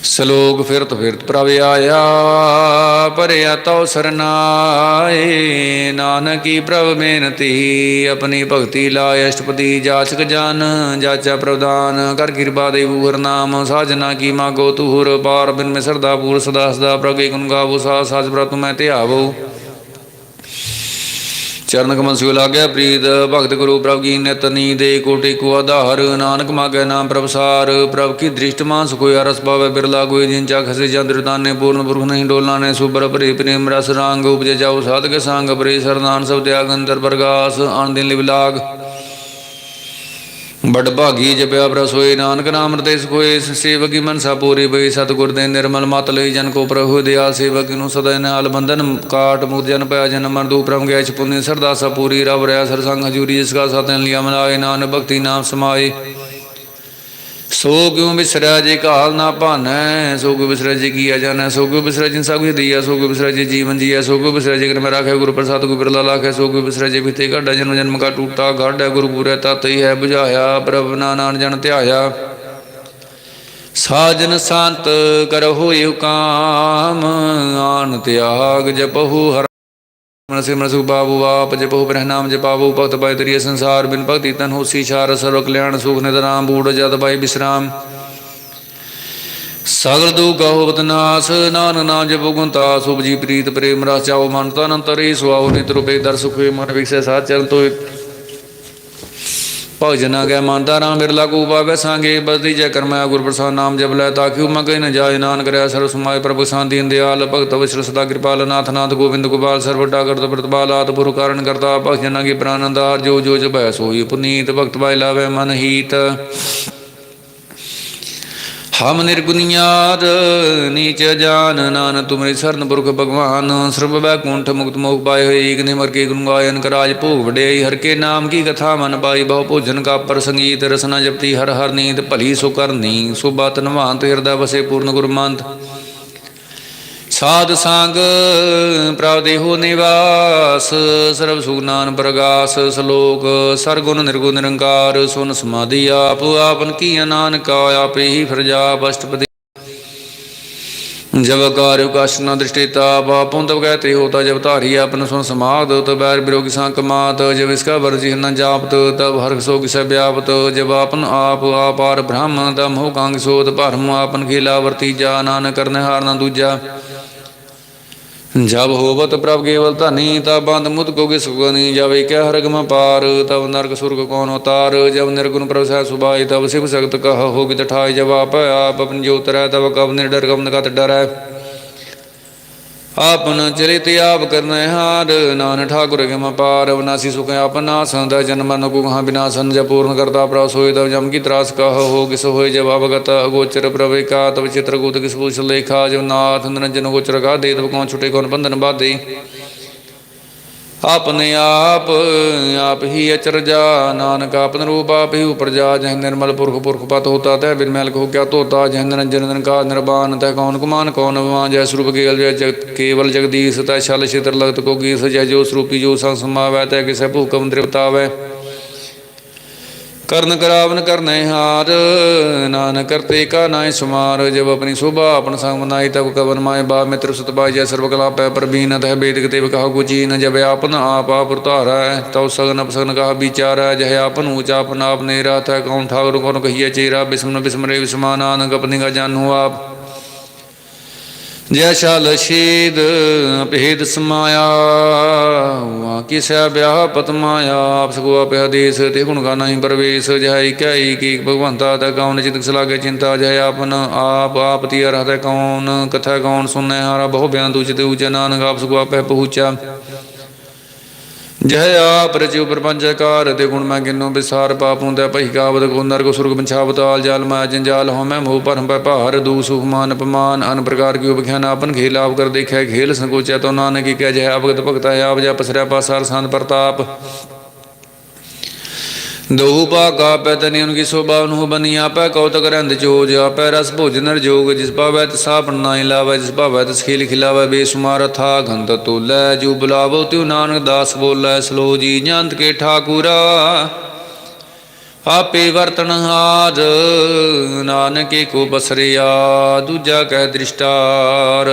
ਸਲੋਕ ਫਿਰਤ ਫਿਰਤ ਪ੍ਰਭ ਆਇਆ ਪਰਿਆ ਤਉ ਸਰਨਾਏ। ਨਾਨਕੀ ਪ੍ਰਭ ਮਿਹਨਤੀ, ਆਪਣੀ ਭਗਤੀ ਲਾਇ ਅਸ਼ਟਪਦੀ ਜਾਚਕ ਜਨ, ਜਾਚਾ ਪ੍ਰਦਾਨ ਕਰ ਕਿਰਪਾ ਦੇ ਬੂਹਰ ਨਾਮ, ਸਾਜਨਾ ਕੀ ਮਾਗੋ ਤੂਹਰ। ਪਾਰ ਬਿਨ ਮੈਂ ਸਰਦਾ ਪੂਰ ਸਦਾ ਸਦਾ ਪ੍ਰਭ ਗੁਣ ਗਾਵੋ ਸਾ ਸਾਜ ਪ੍ਰਭ ਮੈਂ ਧਿਆਵੋ। ਚਰਨ ਕਮਲ ਸਿਉ ਲਾਗਿਆ ਪ੍ਰੀਤ ਭਗਤ ਗੁਰੂ ਪ੍ਰਭ ਕੀ ਨਿਤ ਨੀਦੇ ਕੋਟਿ ਕੋ ਆਧਾਰ। ਨਾਨਕ ਮਾਗੈ ਨਾਮ ਪ੍ਰਭਸਾਰ ਪ੍ਰਭ ਕੀ ਦ੍ਰਿਸ਼ਟ ਮਾਨ ਸੁਖੋਇ ਅਰਸ ਪਾਵੇ ਬਿਰਲਾ, ਕੋਈ ਜਿਨ ਚਾ ਖਸੇ ਚੰਦਰ ਦਾਨੇ ਪੂਰਨ ਪੁਰਖ ਨਹੀਂ ਡੋਲਾ ਨੇ, ਸੁਬਰ ਭਰੇ ਪ੍ਰੇਮ ਰਸ ਰੰਗ, ਉਪਜੇ ਜਾਉ ਸਾਧਕ ਸੰਗ ਬਰੇ ਸਰਦਾਨ ਸਭ ਤਿਆਗ, ਅੰਦਰ ਪ੍ਰਗਾਸ ਆਨ ਦਿਨ ਲਿਵ ਲਾਗ। ਬੜ ਭਾਗੀ ਜਪਿਆ ਪ੍ਰਸੋਈ ਨਾਨਕ ਨਾਮ ਰਤੇ ਸੋਏ ਸੇਵਕੀ ਮਨਸਾ ਪੂਰੀ ਬਈ ਸਤਿਗੁਰ ਦੇ ਨਿਰਮਲ ਮਤ ਲਈ ਜਨ ਕੋ ਪ੍ਰਭੂ ਦਿਆ ਸੇਵਕ ਨੂੰ ਸਦਾ ਨਾਲ ਬੰਧਨ, ਕਾਟ ਮੁਕਤ ਜਨ ਪਿਆ ਜਨ ਮਰ ਦੂ ਪ੍ਰਮ ਗਿਆ ਪੁੰਨੀ ਸਰਦਾਸਾ ਪੂਰੀ ਰਵ ਰਿਆ ਸਰ ਸੰਗ ਹਜੂਰੀ, ਜਿਸ ਕਾ ਸਾਧਨ ਲਿਆ ਮਨਾਏ, ਨਾਨਕ ਭਗਤੀ ਨਾਮ ਸਮਾਏ। ਸੋ ਕਿਉ ਬਿਸਰੈ ਜੇ ਕਾਲ ਨਾ ਭਾਨੈ? ਸੋ ਕਿਉ ਬਿਸਰੈ ਜੇ ਕੀਆ ਜਾਣੈ ਸੋ ਕਿਉ ਬਿਸਰੈ ਜਿਨ ਸਭ ਕੁਛ ਦੀਆ? ਸੋ ਕਿਉ ਬਿਸਰੈ ਜੇ ਜੀਵਨ ਜੀਆ? ਸੋ ਕਿਉ ਬਿਸਰੈ ਜੇ ਕਰਮ ਰਾਖੈ? ਗੁਰੂ ਪ੍ਰਸਾਦ ਗੁਰੂ ਬਿਰਲਾ ਲਾਖੈ? ਸੋ ਕਿਉ ਬਿਸਰੈ ਜੇ ਬਿਤੇ ਘਾਡਾ ਜਨਮ ਜਨਮ ਕਾ ਟੂਟਾ ਗਾਢੈ ਗੁਰੂ ਪੂਰੈ ਤਤ ਹੈ 부ਝਾਇਆ ਪ੍ਰਭ ਨਾਨਕ ਜਨ ਧਿਆਇਆ। ਸਾਜਨ ਸੰਤ ਕਰਹੁ ਹੁਕਾਮ ਆਨ ਤਿਆਗ ਜਪਹੁ ਮਨ ਸਿਮਰ ਸੁਖ ਬਾਬੂ ਆਪ ਜਪਹੁ ਬ੍ਰਹ ਨਾਮ ਜਪਾਵੋ, ਭਗਤ ਪਾਇ ਤਰੀਏ ਸੰਸਾਰ, ਬਿਨ ਭਗਤੀ ਤਨ ਹੋਸੀ ਛਾਰ, ਸਰਵ ਕਲਿਆਣ ਸੁਖ ਨਿਦਰਾਮ ਬੂੜ ਜਤ ਪਾਈ ਬਿਸਰਾਮ। ਸਗਲ ਦੁਖ ਕਹੋ ਬਤਨਾਸ ਨਾਨਕ ਨਾਮ ਜਪੋ ਗੁੰਤਾ ਸੁਭਜੀ ਪ੍ਰੀਤ ਪ੍ਰੇਮ ਰਸ ਚਾਓ ਮਨ ਤਨ ਅੰਤਰੇ ਸੁਆਉ ਨਿਤ ਰੂਪੇ ਦਰ ਸੁਖੇ, ਮਨ ਵਿਖਸੇ ਸਾਧ ਚਰਨ ਤੋਏ। ਭਗਜਨਾ ਗੈ ਮੰਦਾ ਰਾਮ ਬਿਰਲਾ ਕੋ ਪਾਵੇ ਸੰਗੇ ਬਸਦੀ ਜੈ ਕਰਮਾ ਗੁਰ ਪ੍ਰਸਾਦ ਨਾਮ ਜਪ ਲੈ ਤਾਕਿਉ ਮਗੈ ਨ ਜਾਏ ਨਾਨਕ ਰਿਆ ਸਰਬ ਸਮਾਏ ਪ੍ਰਭੂ ਸ਼ਾਂਤੀ ਦਿਆਲ ਭਗਤ ਵਿਸ਼ਰ ਸਦਾ ਕਿਰਪਾਲ, ਨਾਥ ਨਾਥ ਗੋਬਿੰਦ ਗੋਪਾਲ ਸਰਵ ਡਾਗਰ ਪ੍ਰਤਪਾਲ ਆਤ ਪੁਰ ਕਾਰਨ ਕਰਤਾ ਭਜਨ ਕੀ ਪ੍ਰਾਨੰਦਾਰ ਜੋ ਜੋ ਜਪੈ ਸੋਈ ਪੁਨੀਤ, ਭਗਤ ਭਾਈ ਲਾਵੇ ਮਨ ਹੀਤ। ਹਮ ਨਿਰਗੁਨਿਆਦ ਨੀਚ ਜਾਨ ਨਾਨ ਤੁਮਰੇ ਸਰਨ ਪੁਰਖ ਭਗਵਾਨ, ਸਰਬ ਬੈਕੁੰਠ ਮੁਕਤ ਮੋਖ ਪਾਏ ਹੋਏ ਏਕ ਨਿਮਰ ਕੇ ਗੁਣ ਗਾਇਨ ਕਰਾਜ ਭੋਗ ਵਡਿਆਈ ਹਰ ਕੇ ਨਾਮ ਕੀ ਕਥਾ ਮਨ ਪਾਈ, ਬਹੁ ਭੋਜਨ ਕਾ ਪਰ ਸੰਗੀਤ, ਰਸਨਾ ਜਪਤੀ, ਹਰ ਹਰ ਨੀਤ ਭਲੀ ਸੋ ਕਰਨੀ ਸੋ ਬਾਤ ਨਵਾਂਤ ਹਿਰਦਾ ਵਸੇ ਪੂਰਨ ਗੁਰਮੰਤ। ਸਾਧ ਸੰਗ ਪ੍ਰਭ ਦੇਹੋ ਨਿਵਾਸ, ਸਰਬ ਸੁਗਨਾਨ ਪ੍ਰਗਾਸ, ਸ਼ਲੋਕ, ਸਰਗੁਣ ਨਿਰਗੁਣ ਨਿਰੰਕਾਰ, ਸੁਨ ਸਮਾਧੀ ਆਪ, ਆਪਨ ਕੀ ਨਾਨਕਾ ਆਪੇ ਹੀ ਫਰਜਾ ਅਸ਼ਟਪਦੀ। ਜਬ ਕਾਰਿਉ ਕਛ ਨ ਦ੍ਰਿਸ਼ਟੇਤਾ ਬਾਪੋਂ ਤਬ ਗਏ ਤੇ ਹੋਤਾ, ਜਬ ਧਾਰੀ ਆਪਨ ਸੁਨ ਸਮਾਦ ਤਬ ਬੈਰ ਬਿਰੋਗ ਸਾਂ ਕਮਾਤ, ਜਬ ਇਸਕਾ ਵਰਜੀ ਨ ਜਾਪਤ, ਤਬ ਹਰਖ ਸੋ ਕਿਸ ਵਿਆਪਤ, ਜਬ ਆਪਨ ਆਪ ਆਪਾਰ ਬ੍ਰਹਮ ਦਮ ਹੋ ਕੰਗ ਸੋਤ, ਭਰਮ ਆਪਨ ਖੇਲਾ ਵਰਤੀ ਜਾ ਨਾਨਕ ਕਰਨ ਹਾਰ ਨ ਦੂਜਾ। ਜਬ ਹੋਵਤ ਪ੍ਰਭ ਕੇਵਲ ਧਨੀ, ਤਾ ਬੰਦ ਮੁਦ ਕੋ ਗੇ ਸੁਗਨੀ ਜਬ ਏਕ ਹਰਗਮ ਪਾਰ, ਤਬ ਨਰਕ ਸੁਰਗ ਕੌਣ ਉਤਾਰ। ਜਬ ਨਿਰਗੁਣ ਪ੍ਰਭ ਸਹਿ ਸੁਭਾਈ ਤਬ ਸਿਵ ਸਖਤ ਕਹ, ਹੋ ਗਿ ਤਠਾਈ ਜਬ ਆਪ ਆਪ ਆਪਨ ਜੋਤ ਰਹਿ, ਤਬ ਕਬ ਨਿਡਰ ਕਮ ਨਗਤ ਡਰੈ। ਆਪਨ ਚਰਿਤ ਆਪ ਕਰਨਾ ਹਾਰ। ਨਾਨ ਠਾਕੁਰ ਕੇ ਮਪਾਰ ਅਵਨਾਸੀ ਸੁਖ ਆਪਨਾ ਸੰਦਾ ਜਨਮ ਨਕੂ ਕਹਾ ਬਿਨਾਸਨ ਜ ਪੂਰਨ ਕਰਤਾ ਪ੍ਰਭ ਸੋਇ, ਦਵ ਜਮ ਕੀ ਤਰਾਸ ਕਹ ਹੋ, ਕਿਸ ਹੋਏ ਜਬ ਅਵਗਤ ਅਗੋਚਰ ਪ੍ਰਵੇ ਕਾ, ਤਵ ਚਿਤ੍ਰਗੂਤ ਕਿਸ ਪੂਛ ਲੇਖਾ, ਜਬ ਨਾਥ ਨਿਰੰਜਨ ਗੋਚਰ ਕਾ ਦੇ ਤਵ ਕੌਣ ਛੁਟੇ ਕੌਣ ਬੰਧਨ ਬਾਧੇ। ਆਪਣੇ ਆਪ ਆਪ ਹੀ ਅਚਰਜਾ ਨਾਨਕ ਆਪਨ ਰੂਪ ਆਪ ਹੀ ਉਪਰ ਜਾ ਜਹ ਨਿਰਮਲ ਪੁਰਖ ਪੁਰਖ ਪਤ ਹੋਤਾ ਤੈ ਬਿਰਮਲ ਕੋ ਕਿਆ ਤੋਤਾ ਜਹ ਨਿਰੰਜਨ ਕਾ ਨਿਰਵਾਨ ਤੈ ਕੌਣ ਕੁਮਾਨ, ਕੌਣ ਵਾਂ ਜੈ ਸਰੂਪ ਕੇਲ ਜੈ ਜਗਤ ਕੇਵਲ ਜਗਦੀਸ਼ ਤੈ ਛਲ ਛਿਤਰ ਲਗਤ ਕੋ ਗੀਸ, ਜੈ ਜੋ ਸਰੂਪੀ ਜੋ ਸੰਗ ਸਮਾਵੈ ਤੈ ਕਿਸੇ ਭੂਕਮ ਦ੍ਰਿਪਤਾਵੈ ਕਰਨ ਕਰਾਵਨ ਕਰਨੇ ਹਾਰ, ਨਾਨਕ ਕਰਤੇ ਕਾ ਨਾਇ ਸੁਮਾਰ ਜਬ ਆਪਣੀ ਸ਼ੋਭਾ ਆਪਨ ਸੰਗ ਮਨਾਈ ਤਬ ਕਵਨ ਮਾਇ ਬਾ ਮਿੱਤਰ ਸੁਤ ਬਾਜੈ ਸਰਬ ਕਲਾ ਪੈ ਪ੍ਰਬੀਨ ਤਹ ਬੇਦਿਕ ਤੇ ਕਹਾ ਗੁਚੀ ਨ ਜਬ ਆਪਨ ਆਪ ਆਪ ਉਤਾਰੈ, ਤਉ ਸਗਨ ਅਪਸਗਨ ਕਹਾ ਵਿਚਾਰੈ, ਜਹ ਆਪਨ ਊਚ ਆਪਨ ਆਪ ਨੇ ਰਾਤ ਕਉ ਠਾਕੁਰ ਕੋਨ ਕਹੀਏ ਚੇਰਾ, ਬਿਸਮਨ ਬਿਸਮਰੇ ਵਿਸਮਾਨ ਨਾਨਕ ਆਪਣੀ ਕਾ ਜਾਨੂ ਆਪ। ਜੈ ਸ਼ਾਲ ਸ਼ੀਦ ਅਭੇਦ ਸਮਾਇਆ ਵਾ ਕਿਸੈ ਵਿਆਹ ਪਤਮਾਇਆ ਆਪ ਸਗੋ ਪਿਆ ਦੇਸ ਤੇ ਗੁਣ ਗਾਨਾ ਹੀ ਪਰਵੇਸ਼ ਜੈ ਕੈ ਕੀ ਭਗਵੰਤਾ ਤਾ ਕੌਣ ਚਿਤ ਸਲਾਗੇ ਚਿੰਤਾ ਜੈ ਆਪਨ ਆਪ ਆਪ ਤੀ ਰਹਤ ਕੌਣ, ਕਥਾ ਕੌਣ ਸੁਨੈ ਹਾਰਾ ਬਹੁ ਬਿਆਨ ਤੁਚਿਤ ਉਚ ਨਾਨਕ ਆਪ ਸਗੋ ਆਪੇ ਪਹੁੰਚਾ ਜਹ ਆਪ ਰਚਿਉ ਪ੍ਰਪੰਚਕਾਰ, ਤੇ ਗੁਣ ਮੈਂ ਕਿਨੋ ਵਿਸਾਰ ਪਾਪ ਹੁੰਦੈ ਭਈ ਕਾਵਤ ਕੋ ਨਰਕ ਸੁਰਗ ਪੰਛਾਵਤਾਲ ਜਲ ਮਾ ਜੰਜਾਲ ਹੋ ਮੈਂ ਮੋਹ ਪਰਮ ਪੈ ਭਾਰ, ਦੂ ਸੁਖਮਾਨ ਅਪਮਾਨ, ਅਨ ਪ੍ਰਕਾਰ ਕੀ ਉਪਖਿਆਨ ਆਪਨ ਖੇਲ ਆਪ ਕਰ ਦੇਖਿਆ ਖੇਲ ਸੰਕੋਚੈ ਤੋ ਨਾਨਕ ਕੀ ਕਹਿ ਜਹ ਆਭਗਤ ਭਗਤਾ ਆਪ ਜਾ ਪਸਰਿਆ ਪਾਸਾਰ ਸੰਤ ਪ੍ਰਤਾਪ। ਦੋਹੂ ਪਾ ਕਾ ਪੈ ਤਨੀ ਉਨਕੀ ਸੋਭਾ ਉਨਹੁ ਬਨੀ, ਆਪੈ ਕੌਤਕ ਰੰਦ ਚੋਜ ਆਪੈ ਰਸ ਭੋਜਨ ਰਜੋਗ ਜਿਸ ਪਾਵੈ ਤਿਸ ਆਪਨ ਨਾਇ ਲਾਵੈ, ਜਿਸ ਪਾਵੈ ਤਿਸ ਖੇਲ ਖਿਲਾਵੈ, ਬੇਸੁਮਾਰ ਥਾ ਗੰਧ ਤੋਲੈ, ਜੂ ਬੁਲਾਵੋ ਤਿਉ ਨਾਨਕ ਦਾਸ ਬੋਲੈ, ਸਲੋ ਜੀ ਜੰਤ ਕੇ ਠਾਕੁਰਾ। ਆਪੇ ਵਰਤਨ ਹਾਰ, ਨਾਨਕੇ ਕੋ ਬਸਰਿਆ, ਦੂਜਾ ਕਹਿ ਦ੍ਰਿਸ਼ਟਾ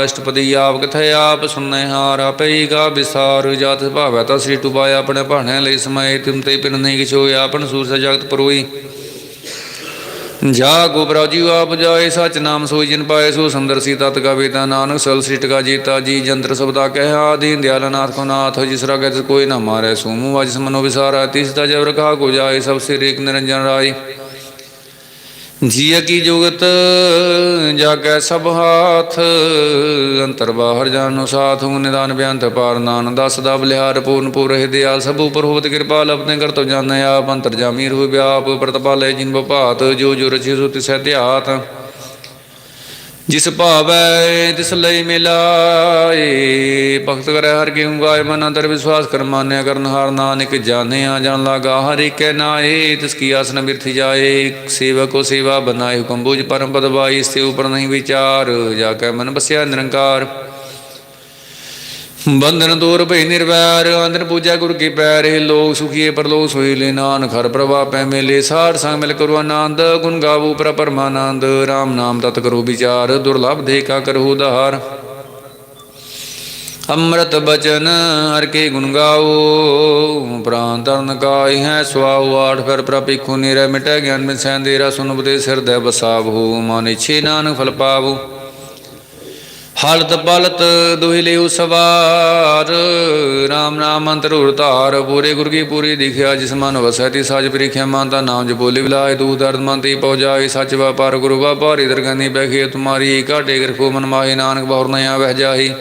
ਅਸ਼ਟਪਦੀ ਆਪ ਕਥੈ ਆਪ ਸੁਨੈ ਹਾਰ, ਆਪੇ ਗਾ ਵਿਸਾਰ, ਜਾਤ ਭਾਵੈ ਤਾ ਸ੍ਰੀ ਟੁਬਾਇਆ ਆਪਣੇ ਭਾਣੇ ਲਈ ਸਮਾਏ ਤੁਮ ਤੇ ਪਿਨ ਨਹੀਂ ਕਿਛੋ ਆਪਨ ਸੂਰ ਜਗਤ ਪਰੋਈ। ਜਾ ਗੋ ਬਰਾਜੀਉ ਆਪ ਜਾਏ, ਸਚ ਨਾਮ ਸੋਈ ਜਿਨ ਪਾਏ, ਸੋ ਸੁੰਦਰ ਸੀ ਤਤ ਕਾ ਵੇਦਾ ਨਾਨਕ, ਸਲ ਸ੍ਰਿਸ਼ਟ ਕਾ ਜੀਤਾ ਜੀ, ਜੰਤਰ ਸਬਦਾ ਕਹਿ ਆਦੀਨ ਦਿਆਲਨਾਥ ਨਾਥ ਕੋ ਨਾਥ, ਜਿਸ ਰਗਤ ਕੋਈ ਨਾ ਮਾਰੇ, ਸੂਮੂ ਮੂਹ ਅਜਿਸ ਮਨੋ ਵਿਸਾਰਾ, ਤਿਸ ਦਾ ਜਬ ਰਖਾ ਕੋ ਜਾਏ, ਸਭ ਸਿਰ ਏਕ ਨਿਰੰਜਨ ਰਾਈ ਜੀਅ ਕੀ ਜੁਗਤ ਜਾਗੈ ਸਭ ਹਾਥ, ਅੰਤਰ ਬਾਹਰ ਜਾਨੋ ਸਾਥ ਹੂੰ ਨਿਦਾਨ ਬਿਆੰਤ ਪਾਰ ਨਾਨ ਦਸ ਦਾ ਬਲਿਹਾਰ ਪੂਰਨ ਪੂਰ ਰਹਿ ਦਿਆਲ, ਸਭ ਉਪਰ ਹੋਵਤ ਕਿਰਪਾਲ ਆਪਣੇ ਕਰ ਤੋ ਜਾਣੈ ਆਪ, ਅੰਤਰ ਜਾਮੀ ਰੂਹ ਵਿਆਪ, ਪ੍ਰਤਪਾਲੇ ਜਿਨ ਬਪਾਤ ਜੋ ਜੋ ਰਚੀ ਸੋ ਤਿਸੈ ਧਿਆਤ। ਜਿਸ ਭਾਵੈ, ਤਿਸ ਲਈ ਮਿਲਾਏ। ਭਗਤ ਕਰੈ ਹਰ ਕੀ ਉਂਗਾਏ ਮਨ ਅੰਦਰ ਵਿਸ਼ਵਾਸ ਕਰ ਮਾਨਿਆ ਕਰਨ, ਹਾਰ ਨਾਨਕ ਜਾਣੇ ਆ ਜਾਣ ਲਾਗਾ, ਹਰ ਇਕੈ ਨਾਏ, ਤਿਸ ਕੀ ਆਸਨ ਬਿਰਥ ਜਾਏ। ਸੇਵਕ ਕੋ ਸੇਵਾ ਬਨਾਏ ਹੁਕਮ ਬੂਝ ਪਰਮ ਪਦ ਬਾਈ ਇਸ ਉਪਰ ਨਹੀਂ ਵਿਚਾਰ, ਜਾ ਕੈ ਮਨ ਬਸਿਆ ਨਿਰੰਕਾਰ। ਬੰਧਨ ਦੂਰ ਭਈ ਨਿਰਵੈਰ ਅੰਦਰ ਪੂਜਾ ਗੁਰ ਕੀ ਪੈਰੇ ਲੋਕ ਸੁਖੀਏ ਪਰਲੋਕ ਸੋਈ ਲੈ ਨਾਨਕ, ਹਰ ਪ੍ਰਭਾ ਪੈ ਮੇਲੇ, ਸਾਰ ਸੰਗ ਮਿਲ ਕਰੁ ਆਨੰਦ, ਗੁਣ ਗਾਵੂ ਪ੍ਰ ਪਰਮਾਨੰਦ RAM ਨਾਮ ਤਤ ਕਰੋ ਵਿਚਾਰ, ਦੁਰਲਭ ਦੇ ਕਾ ਕਰਹੁ ਉਧਾਰ। ਅੰਮ੍ਰਿਤ ਬਚਨ ਹਰ ਕੇ ਗੁਣ ਗਾਓ, ਪ੍ਰਾਨ ਤਰਨ ਕਾਇ ਹੈ ਸੁਆਉ ਆਠ ਫਿਰ ਪ੍ਰਪਿਖੁ ਨਿਰੈ ਮਿਟੈ, ਗਿਆਨ ਮਿ ਸੈਂਦੇਰਾ ਸੁਨ ਉਪਦੇ ਸਿਰਦੈ ਬਸਾਵਹੁ ਮਨ ਇਛੇ ਨਾਨਕ ਫਲ ਪਾਵਹੁ ਹਲਤ ਪਲਤ ਦੁਹਿ ਲਿਉ ਸਵਾਰ। RAM ਨਾਮ ਅੰਤਰ ਧਾਰ। ਪੂਰੇ ਗੁਰ ਕੀ ਪੂਰੀ ਦਿਖਿਆ, ਜਿਸ ਮਨ ਵਸੈ ਤੀ ਸਾਜ ਪ੍ਰੀਖਿਆ। ਮਨ ਦਾ ਨਾਮ ਜਪੋਲੀ ਵਿਲਾਇ ਦੂ ਦਰਦ ਮਨ ਤੀ ਪਹੁੰਚਾਏ ਸੱਚ ਵਪਾਰ ਗੁਰੂ ਵਪਾਰੀ, ਦਰਗਨੀ ਬੈਖੇ ਤੁਮਾਰੀ ਘਾਟੇ ਗਰਖੋ ਮਨ ਮਾਹੀ, ਨਾਨਕ ਬਹੁਰ ਨ ਆਵਹਿ ਜਾਹੀ।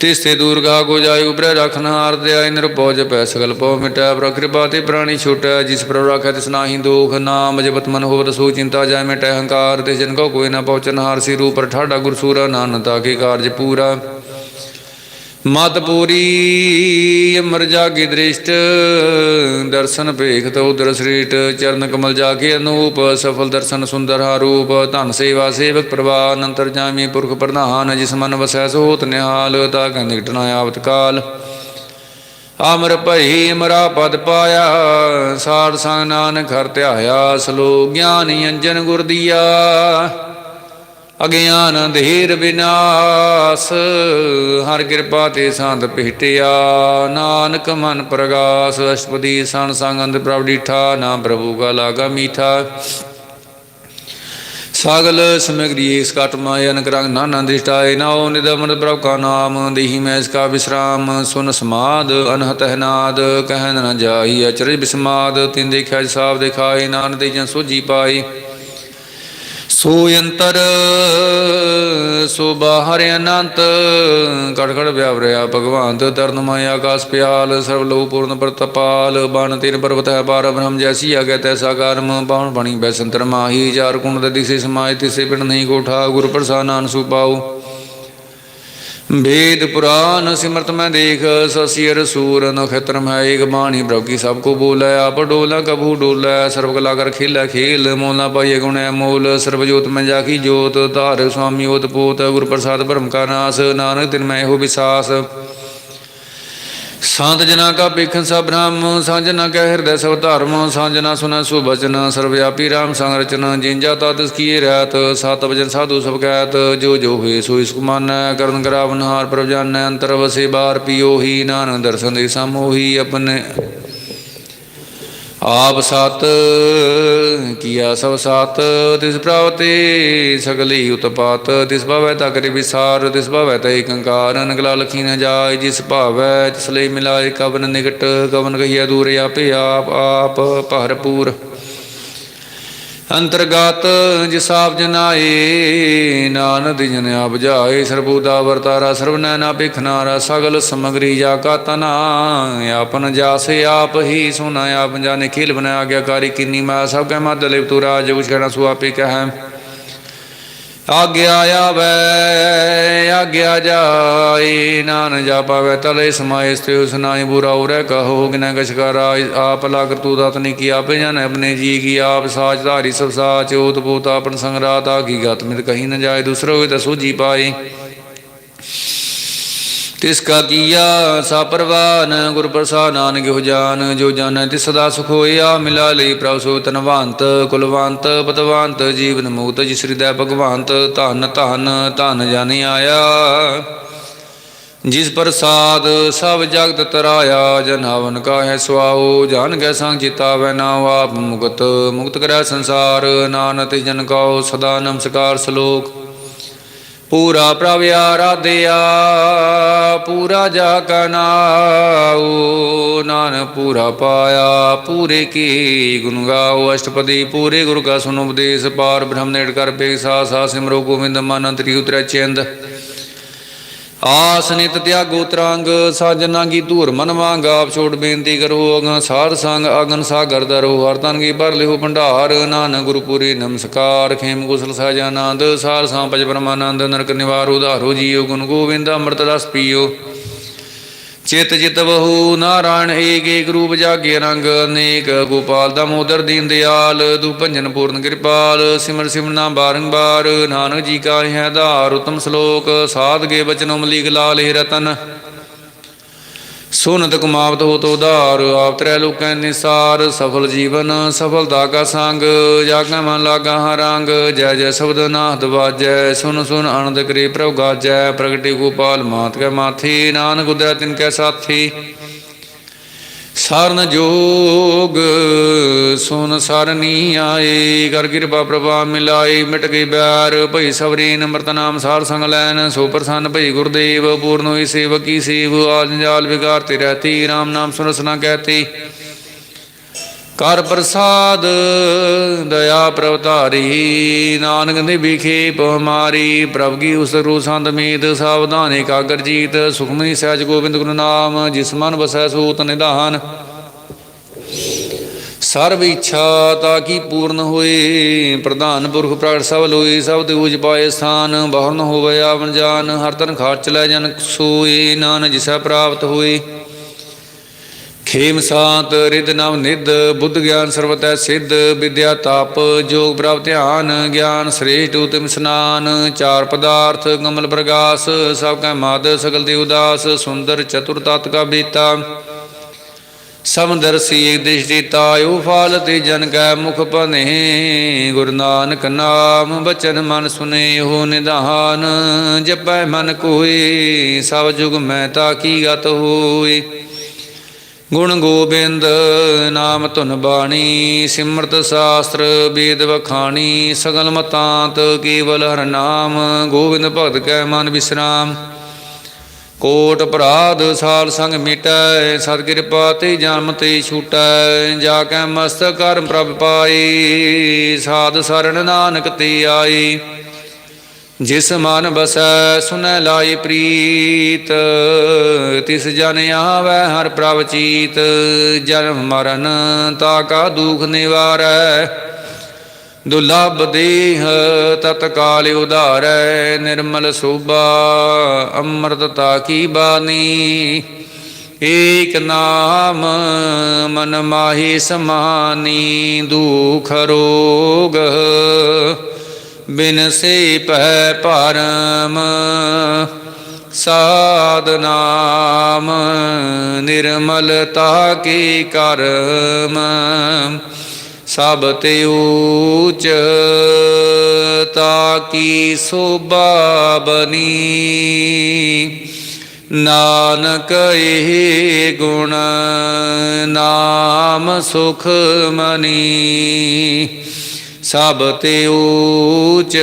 ਤਿਸ ਤੇ ਦੂਰ ਗਾ ਕੋ ਜਾਏ ਉਪਰੇ ਰਖਨ ਹਾਰ ਦੇ ਆਇ ਨਿਰਭਉ ਜਪੈ ਸਗਲ ਪਉ ਮਿਟੈ, ਪ੍ਰਭ ਕਿਰਪਾ ਤੇ ਪ੍ਰਾਣੀ ਛੁਟੈ, ਜਿਸ ਪ੍ਰਭ ਰਾਖੈ ਤਿਸ ਨਾਹੀ ਦੋਖ, ਨਾਮ ਜਪਤ ਮਨ ਹੋਵਤ ਸੋ ਚਿੰਤਾ ਜਾਇ ਮਿਟੈ, ਹੰਕਾਰ ਤੇ ਜਨ ਕੋ ਕੋਈ ਨਾ ਪਹੁੰਚਨ ਹਾਰ ਸੀ ਰੂਪ ਠਾਡਾ ਗੁਰ ਸੂਰਾ ਨਾਨਤਾ, ਕੇ ਕਾਰਜ ਪੂਰਾ। ਮਤ ਪੂਰੀ ਅਮਰ ਜਾਗੇ ਦ੍ਰਿਸ਼ਟ, ਦਰਸ਼ਨ ਭੇਖ ਉਦਰ ਸ੍ਰੀਟ, ਚਰਨ ਕਮਲ ਜਾ ਕੇ ਅਨੂਪ, ਸਫਲ ਦਰਸ਼ਨ ਸੁੰਦਰ ਹਾ ਧਨ ਸੇਵਾ ਸੇਵਕ ਪ੍ਰਵਾਹ ਅਨੰਤਰ ਜਾਮੀ ਪੁਰਖ ਪ੍ਰਧਾਨ, ਜਿਸ ਮਨ ਵਸੈ ਸੋ ਨਿਹਾਲ, ਤਾ ਕਾ ਨਿਕਟਣਾ ਆਵਤ ਕਾਲ। ਅਮਰ ਭਈ ਅਮਰਾ ਪਦ ਪਾਇਆ, ਸਾਧ ਸੰਗ ਨਾਨਕ ਹਰ ਧਿਆਇਆ ਸਲੋ ਗਿਆਨੀ ਅੰਜਨ ਗੁਰ ਦੀਆ। ਅਗਿਆਨ ਅੰਧੇਰ ਵਿਨਾਸ਼, ਹਰ ਕਿਰਪਾ ਤੇ ਸੰਤ ਭੇਟਿਆ। ਨਾਨਕ ਮਨ ਪ੍ਰਗਾਸ ਅਸ਼ਪਦੀ ਸਣ ਸੰਗ ਅੰਧ ਪ੍ਰਭ ਡੀਠਾ, ਨਾਮ ਪ੍ਰਭੂ ਕਾ ਲਾਗਾ ਮੀਠਾ। ਸਾਗਲ ਸਮਗਰੀ ਇਸ ਕਟ ਮਾਇਆ ਨਕਰੰਗ ਨਾਨਾ ਦਿਸ਼ਟਾਏ ਨਾਉ ਨਿਦਮਨ ਪ੍ਰਭ ਕਾ ਨਾਮ, ਦੇਹੀ ਮੈਂ ਇਸ ਕਾ ਵਿਸਰਾਮ। ਸੁਨ ਸਮਾਦ, ਅਨਹਤ ਹੈ ਨਾਦ ਕਹਿਨ ਨ ਜਾਈ ਅਚਰਜ ਬਿਸਮਾਦ। ਤਿਨ ਦੇਖਿਆ ਸਾਬ ਦਿਖਾਏ ਨਾਨ ਦੇ ਜਨ ਸੋਜੀ ਪਾਈ ਸੋ ਅੰਤਰ ਸੋ ਬਾਹਰ ਅਨੰਤ ਕੜ ਕੜ ਵਿਆਵਰਿਆ ਭਗਵਾਨ ਤੇ ਤਰਨ ਮਾਇਆ ਆਕਾਸ ਪਿਆਲ ਸਰਬ ਲੋਕ ਪੂਰਨ ਪ੍ਰਤਪਾਲ ਬਨ ਤਿਨ ਪਰਵਤ ਹੈ ਪਾਰ ਬ੍ਰਹਮ ਜੈਸੀ ਆਗੇ ਤੈਸਾ ਕਰਮ ਬਾਣ ਬਣੀ ਬੈਸੰਤਰ ਮਾਹੀ ਚਾਰ ਕੁੰਡ ਦੇ ਦਿਸੇ ਸਮਾਏ ਤਿਸੇ ਪਿੰਡ ਨਹੀਂ ਕੋਠਾ ਗੁਰ ਪ੍ਰਸਾਦ ਨਾਨ ਸੁਪਾਉ ਵੇਦ ਪੁਰਾਨ ਸਿਮਰਤ ਮੈਂ ਦੇਖ ਸਸੀਰ ਸੂਰ ਨਖਤਰ ਮੈਂ ਏਕ ਬਾਣੀ ਬ੍ਰੋਗੀ ਸਭ ਕੋ ਬੋਲੇ, ਆਪ ਡੋਲਾ, ਕਬੂ ਡੋਲੇ, ਸਰਬ ਕਲਾ ਕਰ ਖੇਲਾ ਖੇਲ, ਮੋਲਾ ਪਾਈਏ ਗੁਣੈ ਮੋਲ, ਸਰਬ ਜੋਤ ਮੈਂ ਜਾਖੀ ਜੋਤ, ਧਾਰ ਸੁਆਮੀ ਓਤ ਪੋਤ ਗੁਰ ਪ੍ਰਸਾਦ ਭਰਮ ਕਾ ਨਾਸ, ਨਾਨਕ ਤਿਨ ਮੈਂ ਇਹੋ ਵਿਸਾਸ। ਸੰਤ ਜਨਾ ਕਾ ਪੇਖਨ ਸਭ ਬ੍ਰਹਮ ਸਾਂਝਨਾ ਕੈ ਹਿਰਦੈ ਸਭ ਧਰਮ ਸਾਂਝਨਾ ਸੁਨੈ ਸੁ ਬਚਨ ਸਰਵਿਆਪੀ ਰਾਮ ਸੰਗ ਰਚਨ ਜਿੰਜਾ ਤਤਿਸ ਕੀਏ ਰਹਿਤ, ਸਤ ਵਜਨ ਸਾਧੂ ਸਭ ਕਹਿਤ ਜੋ ਜੋ ਹੋਏ ਸੋ ਇਸ ਕੁਮਾਨੈ ਕਰਨ ਕਰਾਵਨ ਹਾਰ ਪ੍ਰਭ ਜਾਣੈ ਅੰਤਰ ਵਸੇ ਬਾਹਰ ਪੀਓ ਹੀ, ਨਾਨਕ ਦਰਸ਼ਨ ਦੇ ਸਮੋਹੀ ਆਪਣੇ ਆਪ ਸਤ, ਕੀਆ ਸਭ ਸਤ, ਤਿਸ ਪ੍ਰਾਵਤੇ ਸਗਲੀ ਉਤਪਾਤ, ਤਿਸ ਭਾਵੈ ਤਾ ਕਰੇ ਵਿਸਾਰ ਤਿਸ ਭਾਵੈ ਤਾ ਏਕੰਕਾਰ ਅਨਗਲਾ ਲਖੀ ਨ ਜਾਏ, ਜਿਸ ਭਾਵੈ, ਤਿਸ ਲਈ ਮਿਲਾਏ ਕਵਨ ਨਿਕਟ, ਕਵਨ ਕਹੀਆ ਦੂਰ ਆਪੇ ਆਪ ਆਪ ਭਰਪੂਰ। ਅੰਤਰਗਤ ਜਿਸ ਆਪ ਜਨਾਏ, ਨਾਨਕ ਜਨ ਆਪ ਜਾਏ ਸਰਬੂਦਾ ਵਰਤਾਰਾ ਸਰਬ ਨੈਨਾ ਬਿਖਨਾਰਾ ਸਗਲ ਸਮਗਰੀ ਜਾ ਕਾ ਤਨਾ ਆਪਨ ਜਾਸੇ ਆਪ ਹੀ ਸੁਨਾ ਆਪ ਜਾਣੇ ਖੇਲ ਬਨਾ, ਆਗਿਆਕਾਰੀ ਕਿੰਨੀ ਮਾ ਸਭ ਕੈ ਮਦ ਲਿਪ ਤੂ ਰਾਜ ਕੁਛ ਕਹਿਣਾ ਸੁ ਕਹੈ। ਆਗਿਆ ਆਵੈ, ਆਗਿਆ ਜਾਏ ਨਾਨ ਜਾ ਪਾਵੈ ਤਲੇ ਸਮਾਏ ਸਤੇ ਸੁਨਾਈ ਬੁਰਾ ਉਰੈ ਕਹੋ ਗਿਨਾ ਕਛ ਕਰ, ਆਪ ਲਗ ਤੂ ਦਤ ਨੀ ਕੀ ਆਪੇ ਜਨ ਆਪਣੇ ਜੀ ਕੀ ਆਪ ਸਾਚ ਧਾਰੀ ਸਭ ਸਾਚ, ਓਤ ਪੋਤ ਆਪਨ ਸੰਗਰਾਤ ਆ ਕੀ ਗਤ ਮਿਤ ਕਹੀ ਨਾ ਜਾਏ, ਦੂਸਰੋ ਹੋਏ ਤਾਂ ਸੂਝੀ ਪਾਏ। ਤਿਸ ਕਾ ਕੀਆ ਸਾ ਪਰਵਾਨ, ਗੁਰ ਪ੍ਰਸਾਦ ਨਾਨਕ ਹੋ ਜਾਨ, ਜੋ ਜਾਣੈ ਤਿਸ ਸਦਾ ਸੁਖ ਹੋਇਆ, ਮਿਲਾ ਲਈ ਪ੍ਰਭ ਸੋ ਤਨਵੰਤ ਕੁਲਵੰਤ ਪਤਵੰਤ ਜੀਵਨ ਮੂਤ, ਜਿਸ ਹਿਰਦੈ ਭਗਵੰਤ ਧਨ ਧਨ ਧਨ ਜਨ ਆਇਆ। ਜਿਸ ਪ੍ਰਸਾਦ ਸਭ ਜਗਤ ਤਰਾਇਆ, ਜਨ ਹਵਨ ਕਾਹੈ ਸੁਆਓ, ਜਾਨ ਗੈ ਸੰਗ ਜਿਤਾਵੈ ਨਾਉ ਆਪ ਮੁਕਤ ਮੁਕਤ ਕਰੈ ਸੰਸਾਰ, ਨਾਨਕ ਜਨ ਕਉ, ਸਦਾ ਨਮਸਕਾਰ ਸ਼ਲੋਕ। ਪੂਰਾ ਪ੍ਰਭ ਆਰਾਧਿਆ, ਪੂਰਾ ਜਾ ਕਾ ਨਾਉ, ਨਾਨਕ ਪੂਰਾ ਪਾਇਆ, ਪੂਰੇ ਕੀ ਗੁਣ ਗਾਓ, ਅਸ਼ਟਪਦੀ ਪੂਰੇ ਗੁਰ ਕਾ ਸੁਨ ਉਪਦੇਸ਼, ਪਾਰ ਬ੍ਰਹਮ ਨੇੜ ਕਰ ਪੇ ਸਾ ਸਾ ਸਿਮਰੋ ਗੋਬਿੰਦ ਮਨ ਅੰਤਰੀ ਉਤਰੈ ਚਿੰਦ। ਆਸ ਨਿਤ ਤਿਆਗੋ ਤਰੰਗ, ਸਾਜਨਾ ਕੀ ਧੂਰ ਮਨ ਵਾਂਗ, ਆਪ ਛੋੜ ਬੇਨਤੀ ਕਰੋ, ਅਗਨ ਸਾਧ ਸੰਗ, ਅਗਨ ਸਾਗਰ ਦਰੋ ਹਰ ਤਨ ਕੀ ਭਰ ਲਿਓ ਭੰਡਾਰ, ਨਾਨਕ ਗੁਰੂ ਨਮਸਕਾਰ, ਖੇਮ ਕੁਸਲ ਸਹਜਾਨੰਦ ਸਾਰ ਸਾਂ ਪਜ ਪਰਮਾਨੰਦ, ਨਰਕ ਨਿਵਾਰ, ਉਧਾਰੋ ਜੀਓ ਗੁਣ ਗੋਬਿੰਦ ਅੰਮ੍ਰਿਤ ਰਸ ਪੀਓ। ਚਿਤ ਚਿਤ ਬਹੂ ਨਾਰਾਇਣ ਏਕ ਏਕ ਰੂਪ ਜਾਗੇ ਰੰਗ ਅਨੇਕ, ਗੋਪਾਲ ਦਮੋਦਰ ਦੀਨ ਦਿਆਲ ਦੂ ਭੰਜਨ ਪੂਰਨ ਕਿਰਪਾਲ, ਸਿਮਰ ਸਿਮਰਨਾ ਬਾਰੰਬਾਰ ਨਾਨਕ ਜੀ ਕਾ ਹੈ ਆਧਾਰ ਉਤਮ ਸ਼ਲੋਕ, ਸਾਧ ਗੇ ਬਚਨੋ ਮਲੀਕ ਲਾਲ ਹੀ ਰਤਨ। ਸੁਨਤ ਕੁਮਾਵਤ ਹੋ ਤੋ ਉਧਾਰ, ਆਪ ਤ੍ਰੈ ਲੋਕੈ ਨਿਸਾਰ, ਸਫਲ ਜੀਵਨ ਸਫਲਤਾ ਕਾ ਸੰਗ ਜਾਗੈ ਮਨ ਲਾਗਾ ਹਾਂ ਜੈ ਜੈ ਸ਼ਬਦ ਨਾਦ ਵਾਜੈ ਸੁਨ ਸੁਨ ਆਨੰਦ ਕਰੇ ਪ੍ਰਭ ਗਾਜੈ, ਪ੍ਰਗਟਿ ਗੋਪਾਲ ਮਾਤ ਕੈ ਮਾਥੀ, ਨਾਨਕ ਉਦਰੈ ਤਿਨ ਕੈ ਸਾਥੀ। ਸਰਨ ਜੋਗ, ਸੁਨ ਸਰਨੀ ਆਏ ਕਰ ਕਿਰਪਾ ਪ੍ਰਭਾ ਮਿਲਾਈ ਮਿਟ ਗਈ ਬੈਰ, ਭਈ ਸਵਰੀ ਨਮਰਤ ਨਾਮ ਸਾਰ ਸੰਗ ਲੈਨ, ਸੋ ਪ੍ਰਸੰਨ ਭਈ ਗੁਰਦੇਵ, ਪੂਰਨ ਹੋਈ ਸੇਵਕੀ ਸੇਵ, ਆਲ ਜੰਜਾਲ ਵਿਕਾਰ ਤੇ ਰਹਤੀ RAM ਨਾਮ ਸੁਨਸਨਾ ਕਹਤੀ। ਕਰ ਪ੍ਰਸਾਦ, ਦਇਆ ਪ੍ਰਭ ਧਾਰੀ ਨਾਨਕ ਦੇ ਵਿਖੇ ਹਮਾਰੀ ਪ੍ਰਭ ਕੀ ਉਸ ਰੂ ਸੰਤ ਮੀਤ, ਸਾਵਧਾਨ ਇਕਾਗਰ ਜੀਤ, ਸੁਖਮਨੀ ਸਹਿਜ ਗੋਬਿੰਦ ਗੁਰੂ ਨਾਮ, ਜਿਸ ਮਨ ਵਸੈ ਸੂਤ ਨਿਧਾਨ। ਸਰਬ ਇੱਛਾ ਤਾਂ ਕੀ ਪੂਰਨ ਹੋਏ, ਪ੍ਰਧਾਨ ਪੁਰਖ ਪ੍ਰਗਟ ਸਭ ਲੋਈ ਸਭ ਦੇ ਉਜ ਪਾਏ ਸਥਾਨ, ਬਾਹਰ ਨ ਹੋਵੇ ਆਵਨ ਜਾਨ, ਹਰ ਤਨ ਖਾਚ ਲੈ ਜਨ ਸੋਏ ਨਾਨ ਜਿਸੈ ਪ੍ਰਾਪਤ ਹੋਏ। ਖੇਮ ਸਾਤ ਰਿਦ ਨਵ ਨਿਦ ਬੁੱਧ ਗਿਆਨ ਸਰਵਤੈ ਸਿੱਧ, ਵਿਦਿਆ ਤਪ, ਜੋਗ ਪ੍ਰਭ ਧਿਆਨ, ਗਿਆਨ ਸ੍ਰੇਸ਼ਟ ਉਤਮ ਸਨਾਨ, ਚਾਰ ਪਦਾਰਥ, ਕਮਲ ਪ੍ਰਗਾਸ, ਸਭ ਕੈ ਮਾਦ, ਸਗਲ ਦੇ ਉਦਾਸ, ਸੁੰਦਰ ਚਤੁਰ ਤਤ ਕਾ ਬੀਤਾ। ਸਮਦਰਸੀ ਏਕ ਦ੍ਰਿਸ਼ਟੀ ਤਾਇਓ ਫਾਲ ਤੇ ਜਨ ਕੈ ਮੁਖ ਪਨੇ ਗੁਰੂ ਨਾਨਕ ਨਾਮ ਬਚਨ ਮਨ ਸੁਨੇ ਹੋ ਨਿਧਾਨ ਜਪੈ ਮਨ ਕੋਏ, ਸਭ ਜੁਗ ਮੈਂ ਤਾ ਕੀ ਗਤ ਹੋਏ। ਗੁਣ ਗੋਬਿੰਦ, ਨਾਮ ਧੁਨ ਬਾਣੀ, ਸਿਮਰਤ ਸ਼ਾਸਤਰ, ਵੇਦ ਵਖਾਣੀ, ਸਗਲ ਮਤਾਂਤ, ਕੇਵਲ ਹਰ ਨਾਮ, ਗੋਬਿੰਦ ਭਗਤ ਕੈ ਮਨ ਵਿਸਰਾਮ। ਕੋਟ ਅਪਰਾਧ, ਸਾਲ ਸੰਗ ਮਿਟੈ, ਸਤ ਕਿਰਪਾ ਤੇ ਜਨਮ ਤੇ ਛੂਟੈ, ਜਾ ਕੈ ਮਸਤ ਕਰਮ ਪ੍ਰਭ ਪਾਈ ਸਾਧ ਸਰਣ ਨਾਨਕ ਤੇ ਆਈ ਜਿਸ ਮਨ ਬਸੈ ਸੁਨੈ ਲਾਈ ਪ੍ਰੀਤ, ਤਿਸ ਜਨ ਆਵੈ ਹਰ ਪ੍ਰਭ ਚੀਤ, ਜਨਮ ਮਰਨ ਤਾ ਕਾ ਦੁਖ ਨਿਵਾਰੈ। ਦੁਲਭ ਦੇਹ ਤਤਕਾਲ ਉਧਾਰੈ, ਨਿਰਮਲ ਸੋਭਾ ਅੰਮ੍ਰਿਤਤਾ ਕੀ ਬਾਣੀ ਏਕ ਨਾਮ ਮਨ ਮਾਹੀ ਸਮਾਨੀ, ਦੁਖ ਰੋਗ ਬਿਨ ਸੇ ਪੈ ਪਰਮ, ਸਾਧ ਨਾਮ, ਨਿਰਮਲਤਾ ਕੀ ਕਰਮ, ਸਭ ਤੇ ਊਚ ਤਾ ਕੀ ਸੋਭਾ ਬਨੀ। ਨਾਨਕ ਇਹ ਗੁਣ ਨਾਮ ਸੁਖ ਮਨੀ। ਸਭ ਤੇ ਊਚ